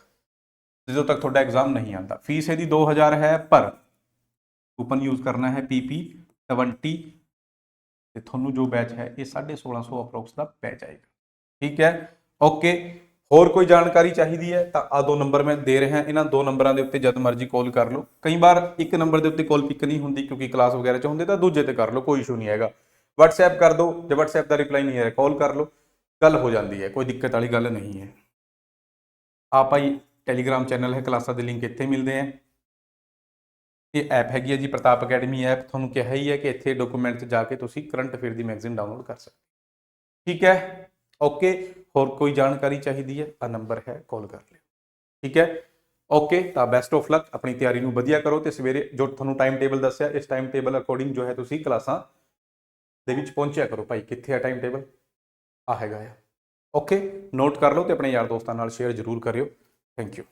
ਜਦੋਂ ਤੱਕ ਤੁਹਾਡਾ ਐਗਜ਼ਾਮ ਨਹੀਂ ਆਉਂਦਾ। ਫੀਸ ਇਹਦੀ 2000 ਹੈ ਪਰ ਕੂਪਨ ਯੂਜ਼ ਕਰਨਾ ਹੈ PP 20 ਤੇ ਤੁਹਾਨੂੰ ਜੋ ਬੈਚ ਹੈ, ਇਹ 1650 ਅਪਰੋਕਸ ਦਾ ਬੈਚ ਆਏਗਾ ਠੀਕ ਹੈ? ਓਕੇ ਹੋਰ ਕੋਈ ਜਾਣਕਾਰੀ ਚਾਹੀਦੀ ਹੈ ਤਾਂ ਆ ਦੋ ਨੰਬਰ ਮੈਂ ਦੇ ਰਿਹਾ, ਇਹਨਾਂ ਦੋ ਨੰਬਰਾਂ ਦੇ ਉੱਤੇ ਜਦ ਮਰਜ਼ੀ ਕਾਲ ਕਰ ਲਓ। ਕਈ ਵਾਰ ਇੱਕ ਨੰਬਰ ਦੇ ਉੱਤੇ ਕਾਲ ਪਿਕ ਨਹੀਂ ਹੁੰਦੀ ਕਿਉਂਕਿ ਕਲਾਸ ਵਗੈਰਾ ਚ ਹੁੰਦੇ ਤਾਂ ਦੂਜੇ ਤੇ ਕਰ ਲਓ, ਕੋਈ ਇਸ਼ੂ ਨਹੀਂ ਹੈਗਾ। WhatsApp ਕਰ ਦਿਓ ਜੇ WhatsApp ਦਾ ਰਿਪਲਾਈ ਨਹੀਂ ਹੈ ਕਾਲ ਕਰ ਲਓ, ਗੱਲ ਹੋ ਜਾਂਦੀ ਹੈ, ਕੋਈ ਦਿੱਕਤ ਵਾਲੀ ਗੱਲ ਨਹੀਂ ਹੈ। ਆ ਭਾਈ ਟੈਲੀਗ੍ਰਾਮ ਚੈਨਲ ਹੈ, ਕਲਾਸਾਂ ਦੇ ਲਿੰਕ ਇੱਥੇ ਮਿਲਦੇ ਆ ਇਹ ਐਪ ਹੈਗੀ ਹੈ ਜੀ, ਪ੍ਰਤਾਪ ਅਕੈਡਮੀ ਐਪ ਤੁਹਾਨੂੰ ਕਿਹਾ ਹੀ ਹੈ ਕਿ ਇੱਥੇ ਡਾਕੂਮੈਂਟ 'ਚ ਜਾ ਕੇ ਤੁਸੀਂ ਕਰੰਟ ਅਫੇਅਰ ਦੀ ਮੈਗਜ਼ੀਨ ਡਾਊਨਲੋਡ ਕਰ ਸਕਦੇ ਠੀਕ ਹੈ ਓਕੇ ਹੋਰ ਕੋਈ ਜਾਣਕਾਰੀ ਚਾਹੀਦੀ ਹੈ? ਆ ਨੰਬਰ ਹੈ ਕਾਲ ਕਰ ਲਿਓ। ਠੀਕ ਹੈ? ਓਕੇ ਤਾਂ ਬੈਸਟ ਆਫ ਲੱਕ ਆਪਣੀ ਤਿਆਰੀ ਨੂੰ ਵਧੀਆ ਕਰੋ ਤੇ ਸਵੇਰੇ ਜੋ ਤੁਹਾਨੂੰ ਟਾਈਮ ਟੇਬਲ ਦੱਸਿਆ, ਇਸ ਟਾਈਮ ਟੇਬਲ ਅਕੋਰਡਿੰਗ ਜੋ ਹੈ ਤੁਸੀਂ ਕਲਾਸਾਂ ਦੇ ਵਿੱਚ ਪਹੁੰਚਿਆ ਕਰੋ। ਭਾਈ, ਕਿੱਥੇ ਆ ਟਾਈਮ ਟੇਬਲ ਆ ਹੈਗਾ ਆ। ਓਕੇ ਨੋਟ ਕਰ ਲਓ ਤੇ ਆਪਣੇ ਯਾਰ ਦੋਸਤਾਂ ਨਾਲ ਸ਼ੇਅਰ ਜ਼ਰੂਰ ਕਰਿਓ। Thank you